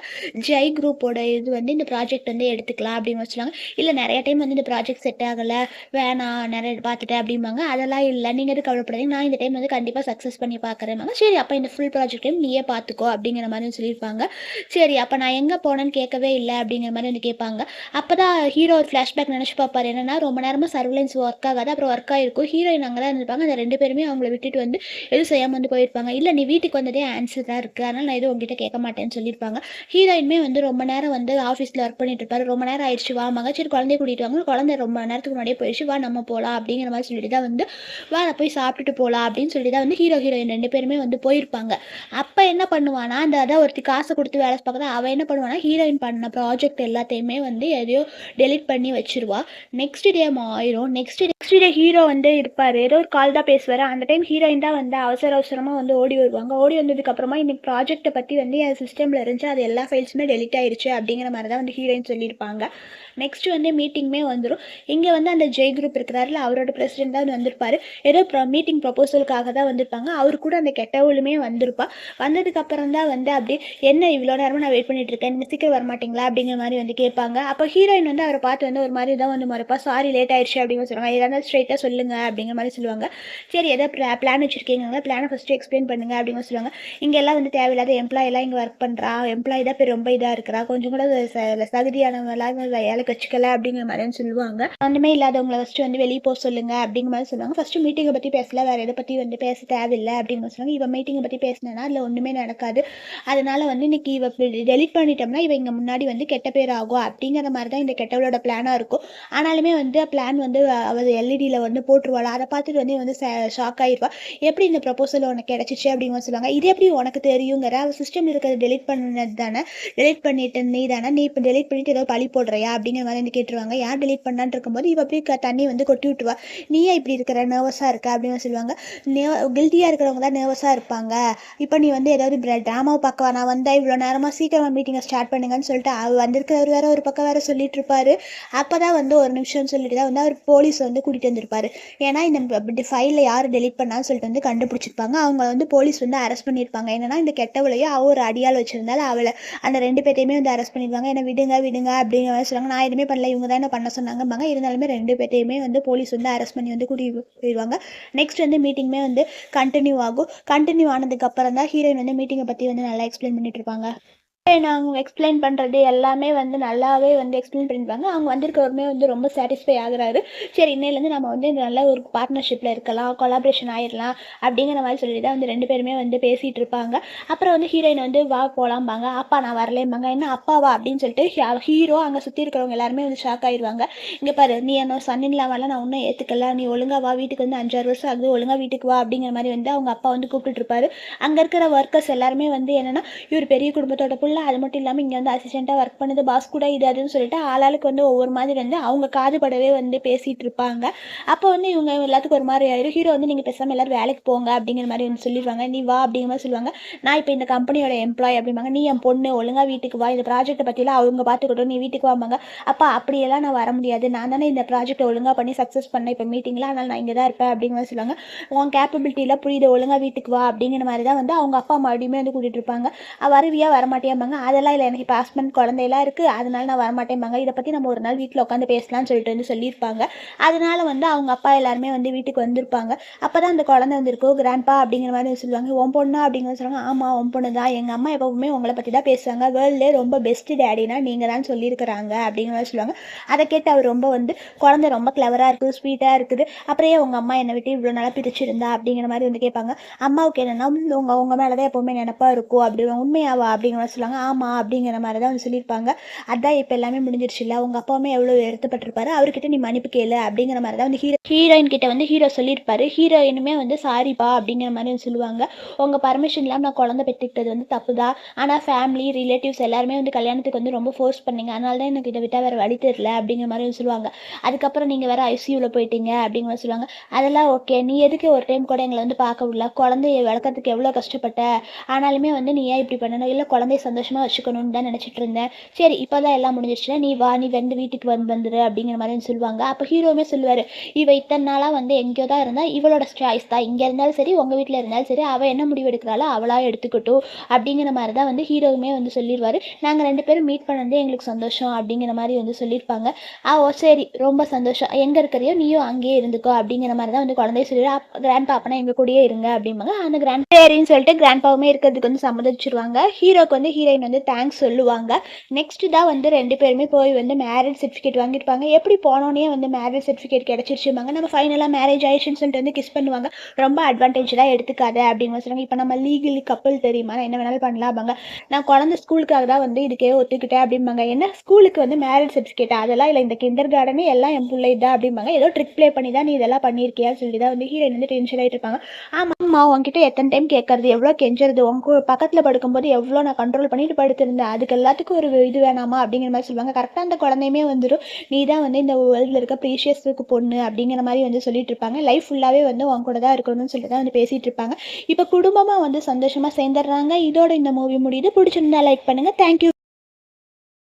ஜெய் குரூப்போட இது வந்து இந்த ப்ராஜெக்ட் வந்து எடுத்துக்கலாம் அப்படின்னு வச்சுருவாங்க இல்லை நிறைய டைம் வந்து இந்த ப்ராஜெக்ட் செட் ஆகலை. வேணாம். நான் நிறைய பார்த்துட்டேன் அப்படிம்பாங்க. அதெல்லாம் இல்லை. நீங்கள் எது கவலைப்படாதீங்க நான் இந்த டைம் வந்து கண்டிப்பாக சக்ஸஸ் பண்ணி பார்க்குறேன் சரி அப்போ இந்த ஃபுல் ப்ராஜெக்டையும் நீயே பார்த்துக்கோ அப்படிங்கிற மாதிரி சொல்லியிருப்பாங்க. சரி அப்போ நான் எங்கே போனேன்னு கேட்கவே இல்லை அப்படிங்கிற மாதிரி வந்து கேட்பாங்க. அப்போ தான் ஹீரோ ஒரு ஃப்ளாஷ்பேக் நினச்சி பார்ப்பார். என்னன்னா ரொம்ப நேரமாக சர்வலன்ஸ் ஒர்க் ஆகாது. அப்புறம் ஒர்க் ஆகிருக்கும் ஹீரோயின் அங்கே தான் இருந்திருப்பாங்க. அந்த ரெண்டு பேருமே அவங்கள விட்டுட்டு வந்து எதுவும் செய்யாமல் வந்து போயிருப்பாங்க. இல்லை நீ வீட்டுக்கு வந்ததே ஆன்சர் தான் இருக்குது அதனால் நான் எதுவும் உங்ககிட்ட கேட்க மாட்டேன்னு சொல்லியிருப்பாங்க. ஹீரோயினுமே வந்து ரொம்ப நேரம் வந்து ஆஃபீஸில் ஒர்க் பண்ணிட்டு இருப்பாரு. ரொம்ப நேரம் ஆயிடுச்சு வாமாங்க சரி குழந்தைய கூட்டிகிட்டு வாங்க. குழந்தை ரொம்ப நேரத்துக்கு முன்னாடியே போயிடுச்சு. வா நம்ம போகலாம் அப்படிங்கிற மாதிரி சொல்லிட்டு தான் வந்து வேலை போய் சாப்பிட்டுட்டு போகலாம் அப்படின்னு சொல்லி தான் வந்து ஹீரோ ஹீரோயின் ரெண்டு பேருமே வந்து போயிருப்பாங்க. அப்போ என்ன பண்ணுவானா அந்த அதான் ஒருத்தி காசு கொடுத்து வேலை பார்க்குறா அவள் என்ன பண்ணுவானா ஹீரோயின் பண்ண ப்ராஜெக்ட் எல்லாத்தையுமே வந்து எதையோ டெலிட் பண்ணி வச்சிருவா. நெக்ஸ்ட் டே ஆயிரும். நெக்ஸ்ட் நெக்ஸ்ட் டே ஹீரோ வந்து இருப்பார். ஏதோ ஒரு கால் தான் பேசுவார். அந்த டைம் ஹீரோயின் தான் வந்து அவசர அவசரமாக வந்து ஓடி வருவாங்க. ஓடி வந்ததுக்கப்புறமா இன்னைக்கு ப்ராஜெக்ட்டை பற்றி வந்து என் சிஸ்டமில் இருந்துச்சு. அது எல்லா ஃபைல்ஸுமே டெலிட் ஆயிடுச்சு அப்படிங்கிற மாதிரி தான் வந்து ஹீரோயின் சொல்லியிருப்பாங்க. நெக்ஸ்ட் வந்து மீட்டிங்குமே வந்துடும் இங்கே வந்து அந்த ஜெய் குரூப் இருக்கிறாருல அவரோட பிரசிடென்ட் தான் வந்து வந்திருப்பாரு. ஏதோ மீட்டிங் ப்ரொபோசலுக்காக தான் வந்திருப்பாங்க. அவர் கூட அந்த கெட்டவளுமே வந்திருப்பா. வந்ததுக்கப்புறம் தான் வந்து அப்படியே என்ன இவ்வளோ நேரமாக நான் வெயிட் பண்ணிட்டு இருக்கேன்? நீங்கள் சீக்கிரம் வரமாட்டிங்களா? அப்படிங்கிற மாதிரி வந்து கேட்பாங்க. அப்போ ஹீரோயின் வந்து அவரை பார்த்து வந்து ஒரு மாதிரி தான் வந்து மறைப்பா சாரி லேட் ஆயிடுச்சு அப்படின்னு சொல்லுவாங்க. ஏதாவது ஸ்ட்ரைட்டாக சொல்லுங்க அப்படிங்கிற மாதிரி சொல்லுவாங்க. சரி ஏதோ பிளான் வச்சிருக்கீங்க பிளானை ஃபஸ்ட்டு எக்ஸ்பிளைன் பண்ணுங்க அப்படின்னு சொல்லுவாங்க. இங்கே எல்லாம் வந்து தேவையில்லாத எம்ப்ளாய் எல்லாம் இங்கே ஒர்க் பண்ணுறா எம்ப்ளாய் தான் இப்போ ரொம்ப இதாக இருக்கிறா. கொஞ்சம் கூட ச- தகுதியானவங்களாம் வேலைக்கு வச்சுக்கல அப்படிங்கிற மாதிரி சொல்லுவாங்க. ஒன்றுமே இல்லாதவங்களை ஃபஸ்ட்டு வந்து வெளியே போக சொல்லுங்க அப்படிங்கிற மாதிரி சொல்லுவாங்க. ஃபஸ்ட்டு மீட்டிங்கை பற்றி பேசல. வேறு எதை பற்றி வந்து பேச தேவையில்லை அப்படின்னு சொல்லுவாங்க. இவன் மீட்டிங்கை பற்றி பேசினா அதில் ஒன்றுமே நடக்காது. அதனால வந்து இன்னைக்கு இவ டெலிட் பண்ணிட்டோம்னா இவன் இங்கே முன்னாடி வந்து கெட்ட பேர் ஆகும் அப்படிங்கிற மாதிரி தான் இந்த கெட்டவளோட பிளானாக இருக்கும். ஆனாலுமே வந்து பிளான் வந்து அவர் எல்இடியில் வந்து போட்டுருவாள்? அதை பார்த்துட்டு வந்து வந்து ஷாக் ஆகிடுவா எப்படி இந்த ப்ரொபோசல் உனக்கு கிடச்சிச்சு அப்படின்னு சொல்லுவாங்க. இது எப்படி உனக்கு தெரியுங்கிற அவள் சிஸ்டம் இருக்கிறத டெலிட் பண்ணது தானே. டெலிட் பண்ணிட்டு நீ தானே. நீ இப்போ டெலிட் பண்ணிட்டு ஏதோ பழி போடுறியா அப்படிங்கிற மாதிரி வந்து கேட்டுருவாங்க. யார் டெலிட் பண்ணான்னு இருக்கும்போது இவ அப்படியே தண்ணி வந்து கொட்டி விட்டுவா. நீயே இப்படி இருக்கிற? நர்வஸாக இருக்க? அப்படின்னு சொல்லுவாங்க. கில்ட்டியாக இருக்கிறவங்க தான் நர்வஸாக இருப்பாங்க. இப்போ நீ வந்து ஏதாவது ட்ராமாவை பார்க்கவா? நான் வந்தால் இவ்வளோ நேரமாக சீக்கிரமாக மீட்டிங்கை ஸ்டார்ட் பண்ணுங்கன்னு சொல்லிட்டு அவர் வந்திருக்கிறவர் வேற ஒரு பக்கம் வேற சொல்லிட்டு இருப்பாரு. அப்போ தான் வந்து ஒரு நிமிஷம்னு சொல்லிட்டு தான் வந்து அவர் போலீஸ் வந்து கூட்டிகிட்டு வந்திருப்பாரு. ஏன்னா இந்த ஃபைலில் யார் டெலிட் பண்ணான்னு சொல்லிட்டு வந்து கண்டுபிடிச்சிருப்பாங்க. அவங்க வந்து போலீஸ் வந்து அரெஸ்ட் பண்ணியிருப்பாங்க என்னன்னா இந்த கெட்டவளையும் அவ ஒரு அடியால் வச்சிருந்தாலும் அவளை அந்த ரெண்டு பேர்த்தையுமே வந்து அரெஸ்ட் பண்ணிடுவாங்க என்ன விடுங்க விடுங்க அப்படிங்கிற மாதிரி சொல்லுவாங்க. நான் எதுவுமே பண்ணல இவங்க தான் என்ன பண்ண சொன்னாங்கம்பாங்க. இருந்தாலுமே ரெண்டு பேர்த்தையுமே வந்து போலீஸ் வந்து அரெஸ்ட் பண்ணி வந்து கூட்டிட்டு போயிடுவாங்க நெக்ஸ்ட் வந்து மீட்டிங்குமே வந்து கண்டினியூ ஆகும். கண்டினியூ ஆனதுக்கு அப்புறம் தான் ஹீரோயின் வந்து மீட்டிங்கை பற்றி வந்து நல்லா எக்ஸ்பிளைன் பண்ணிட்டு இருப்பாங்க. நாங்கள் எக்ஸ்பிளைன் பண்ணுறது எல்லாமே வந்து நல்லாவே வந்து எக்ஸ்பிளைன் பண்ணிருப்பாங்க அவங்க வந்திருக்கவருமே வந்து ரொம்ப சாட்டிஸ்ஃபை ஆகுறாரு. சரி இன்னையிலேருந்து நம்ம வந்து இந்த நல்ல ஒரு பார்ட்னர்ஷிப்பில் இருக்கலாம் கொலாபரேஷன் ஆயிடலாம் அப்படிங்கிற மாதிரி சொல்லி தான் வந்து ரெண்டு பேருமே வந்து பேசிகிட்டு இருப்பாங்க. அப்புறம் வந்து ஹீரோயின் வந்து வா போகலாம்பாங்க அப்பா நான் வரலேம்பாங்க. என்ன அப்பாவா அப்படின்னு சொல்லிட்டு ஹீரோ அங்கே சுற்றி இருக்கிறவங்க எல்லாருமே வந்து ஷாக் ஆயிடுவாங்க இங்கே பாரு நீ என்ன சன்னின் இல்லாமலாம் நான் இன்னும் ஏற்றுக்கல நீ ஒழுங்கா வா. வீட்டுக்கு வந்து அஞ்சாறு வருஷம் ஆகுது. ஒழுங்கா வீட்டுக்கு வா. அப்படிங்கிற மாதிரி வந்து அவங்க அப்பா வந்து கூப்பிட்டுட்டு இருப்பாரு. அங்கே இருக்கிற ஒர்க்கர்ஸ் எல்லாருமே வந்து என்னன்னா இவர் பெரிய குடும்பத்தோட புள்ள. அது மட்டும் இல்லாமல் இங்கே வந்து அசிஸ்டண்ட்டாக ஒர்க் பண்ணுது பாஸ் கூட இது அதுன்னு சொல்லிட்டு ஆளாளுக்கு வந்து ஒவ்வொரு மாதிரி வந்து அவங்க காது படவே வந்து பேசிகிட்டு இருப்பாங்க. அப்போ வந்து இவங்க எல்லாத்துக்கும் ஒரு மாதிரி ஆயிரும். ஹீரோ வந்து நீங்கள் பேசாமல் எல்லாரும் வேலைக்கு போங்க அப்படிங்கிற மாதிரி வந்து சொல்லிடுவாங்க. நீ வா அப்படிங்கிற மாதிரி சொல்லுவாங்க. நான் இப்போ இந்த கம்பெனியோட எம்ப்ளாய் அப்படிம்பாங்க. நீ என் பொண்ணு ஒழுங்காக வீட்டுக்கு வா. இந்த ப்ராஜெக்ட்டை பற்றிலாம் அவங்க பார்த்துக்கிட்டோம் நீ வீட்டுக்கு வாம்பாங்க. அப்பா அப்படியெல்லாம் நான் வர முடியாது. நான் தானே இந்த ப்ராஜெக்ட்டை ஒழுங்காக பண்ணி சக்ஸஸ் பண்ணேன். இப்போ மீட்டிங்கில் அதனால் நான் இங்கே தான் இருப்பேன் அப்படிங்கிற மாதிரி சொல்லுவாங்க. உன் கேப்பபிலிட்டியில் புரியுது. ஒழுங்காக வீட்டுக்கு வா அப்படிங்கிற மாதிரி தான் வந்து அவங்க அப்பா மறுபடியுமே வந்து கூட்டிகிட்டு இருப்பாங்க. வரவியா வருவியா? வரமாட்டியா? அப்படிம்பாங்க. அதெல்லாம் இல்லை. எனக்கு இப்போ ஹஸ்பண்ட் குழந்தையெல்லாம் இருக்குது அதனால நான் வரமாட்டேன்பாங்க. இதை பற்றி நம்ம ஒரு நாள் வீட்டில் உட்காந்து பேசலாம்னு சொல்லிட்டு வந்து சொல்லியிருப்பாங்க. அதனால வந்து அவங்க அப்பா எல்லாருமே வந்து வீட்டுக்கு வந்திருப்பாங்க. அப்போ தான் அந்த குழந்தை வந்திருக்கோ கிராண்ட்பா அப்படிங்கிற மாதிரி சொல்லுவாங்க. உன் பொண்ணா? அப்படிங்கிற சொல்லுவாங்க. ஆமாம் உன் பொண்ணு தான். எங்கள் அம்மா எப்பவுமே உங்களை பற்றி தான் பேசுவாங்க. வேர்ல்டே ரொம்ப பெஸ்ட்டு டேடினா நீங்கள் தான் சொல்லியிருக்கிறாங்க. அப்படிங்கிற மாதிரி சொல்லுவாங்க. அதை கேட்டு அவர் ரொம்ப வந்து குழந்தை ரொம்ப கிளவராக இருக்குது ஸ்வீட்டாக இருக்குது. அப்புறம் உங்கள் அம்மா என்னை விட்டு இவ்வளோ நாளாக பிரிச்சிருந்தா? அப்படிங்கிற மாதிரி வந்து கேட்பாங்க. அம்மாவுக்கு என்னென்னா உங்கள் உங்கள் மேலே தான் எப்போவுமே நினப்பாக இருக்கும் அப்படி உண்மையாவா? அப்படிங்கிற மாதிரி சொல்லியிருப்பாங்க ஆமாம் அப்படிங்கிற மாதிரி தான் வந்து சொல்லியிருப்பாங்க. அதான் இப்போ எல்லாமே முடிஞ்சிருச்சுல்ல உங்கள் அப்பாவுமே எவ்வளோ எடுத்துப்பட்டிருப்பாரு அவர்கிட்ட நீ மன்னிப்பு கேளு அப்படிங்கிற மாதிரி தான் வந்து ஹீரோ ஹீரோயின் கிட்ட வந்து ஹீரோ சொல்லியிருப்பாரு. ஹீரோயினுமே வந்து சாரிப்பா அப்படிங்கிற மாதிரி வந்து சொல்லுவாங்க. உங்கள் பர்மிஷன் இல்லாமல் நான் குழந்தை பெற்றுக்கிட்டது வந்து தப்பு தான் ஆனால் ஃபேமிலி ரிலேட்டிவ்ஸ் எல்லாருமே வந்து கல்யாணத்துக்கு வந்து ரொம்ப ஃபோர்ஸ் பண்ணீங்க. அதனால தான் எனக்கு இதை விட்டால் வேறு வழி தெரியல அப்படிங்கிற மாதிரி வந்து சொல்லுவாங்க. அதுக்கப்புறம் நீங்கள் வேறு ஐசியூவில் போயிட்டீங்க அப்படிங்கிற மாதிரி சொல்லுவாங்க. அதெல்லாம் ஓகே நீ எதுக்கு ஒரு டைம் கூட எங்களை வந்து பார்க்க விடல? குழந்தைய வளர்க்கறதுக்கு எவ்வளோ கஷ்டப்பட்ட? ஆனாலுமே வந்து நீ ஏன் இப்படி பண்ணணும்? இல்லை குழந்தைய சந்தோஷம் சந்தோஷமாக வச்சுக்கணும்னு தான் நினச்சிட்டு இருந்தேன். சரி இப்போ தான் எல்லாம் முடிஞ்சிருச்சுல நீ வா நீ வந்து வீட்டுக்கு வந்து வந்துரு அப்படிங்கிற மாதிரி சொல்லுவாங்க. அப்போ ஹீரோவுமே சொல்லுவார் இவ இத்தனை நாளாக வந்து எங்கேயோ தான் இருந்தால் இவளோட சாய்ஸ் தான். இங்கே இருந்தாலும் சரி உங்கள் வீட்டில் இருந்தாலும் சரி அவள் என்ன முடிவு எடுக்கிறாளோ அவளாக எடுத்துக்கட்டும். அப்படிங்கிற மாதிரி தான் வந்து ஹீரோவுமே வந்து சொல்லிடுவார் நாங்கள் ரெண்டு பேரும் மீட் பண்ணதே எங்களுக்கு சந்தோஷம் அப்படிங்கிற மாதிரி வந்து சொல்லியிருப்பாங்க ஆ ஓ சரி ரொம்ப சந்தோஷம். எங்கே இருக்கிறியோ நீயும் அங்கேயே இருந்துக்கோ அப்படிங்கிற மாதிரி தான் வந்து குழந்தைய சொல்லிடுவா கிராண்ட் பாப்பனா எங்கள் கூடயே இருங்க அப்படிம்பாங்க. அந்த கிராண்ட் சரின்னு சொல்லிட்டு கிராண்ட் பாவுமே இருக்கிறதுக்கு வந்து சம்மதிச்சிருவாங்க. ஹீரோக்கு வந்து ஹீரோ ஹீரோயின் வந்து தேங்க்ஸ் சொல்லுவாங்க. நெக்ஸ்ட் தான் வந்து ரெண்டு பேருமே போய் வந்து மேரேஜ் சர்டிஃபிகேட் வாங்கியிருப்பாங்க. எப்படி போனோன்னே வந்து மேரேஜ் சர்டிஃபிகேட் கிடச்சிருச்சுமாங்க நம்ம ஃபைனலாக மேரேஜ் ஆயிடுச்சுன்னு சொல்லிட்டு வந்து கிஸ் பண்ணுவாங்க. ரொம்ப அட்வான்டேஜாக எடுத்துக்காத அப்படின்னு சொல்லுவாங்க இப்போ நம்ம லீகலி கப்பல் தெரியுமா? நான் என்ன வேணாலும் பண்ணலாம்பாங்க. நான் குழந்தை ஸ்கூலுக்காக தான் வந்து இதுக்கே ஒத்துக்கிட்டேன் அப்படிம்பாங்க. என்ன? ஸ்கூலுக்கு வந்து மேரேஜ் சர்டிஃபிகேட் அதெல்லாம் இல்லை. இந்த கிண்டர் கார்டனே எல்லாம் என் பிள்ளை தான் அப்படிம்பாங்க. ஏதோ ட்ரிக் ப்ளே பண்ணி தான் நீ இதெல்லாம் பண்ணியிருக்கியான்னு சொல்லி தான் வந்து ஹீரோயின் வந்து டென்ஷன் ஆகிட்டு இருப்பாங்க. ஆமாம்மா உங்ககிட்ட எத்தனை டைம் கேட்கறது? எவ்வளோ கெஞ்சுறது? உங்க பக்கத்தில் படுக்கும்போது எவ்வளோ நான் கண்ட்ரோல் பண்ணி பண்ணிட்டு படுத்திருந்தேன் அதுக்கு எல்லாத்துக்கும் ஒரு இது வேணாமா அப்படிங்கிற மாதிரி சொல்லுவாங்க. கரெக்டாக அந்த குழந்தையுமே வந்துடும் நீ தான் வந்து இந்த வேர்ல்டில் இருக்க ப்ரீஷியஸுக்கு பொண்ணு அப்படிங்கிற மாதிரி வந்து சொல்லிட்டு இருப்பாங்க. லைஃப் ஃபுல்லாகவே வந்து உன் கூட தான் இருக்கணும்னு சொல்லிட்டு தான் வந்து பேசிகிட்டு இருப்பாங்க. இப்போ குடும்பமாக வந்து சந்தோஷமாக சேர்ந்துடுறாங்க. இதோட இந்த மூவி முடியுது. பிடிச்சிருந்தா லைக் பண்ணுங்கள் தேங்க்யூ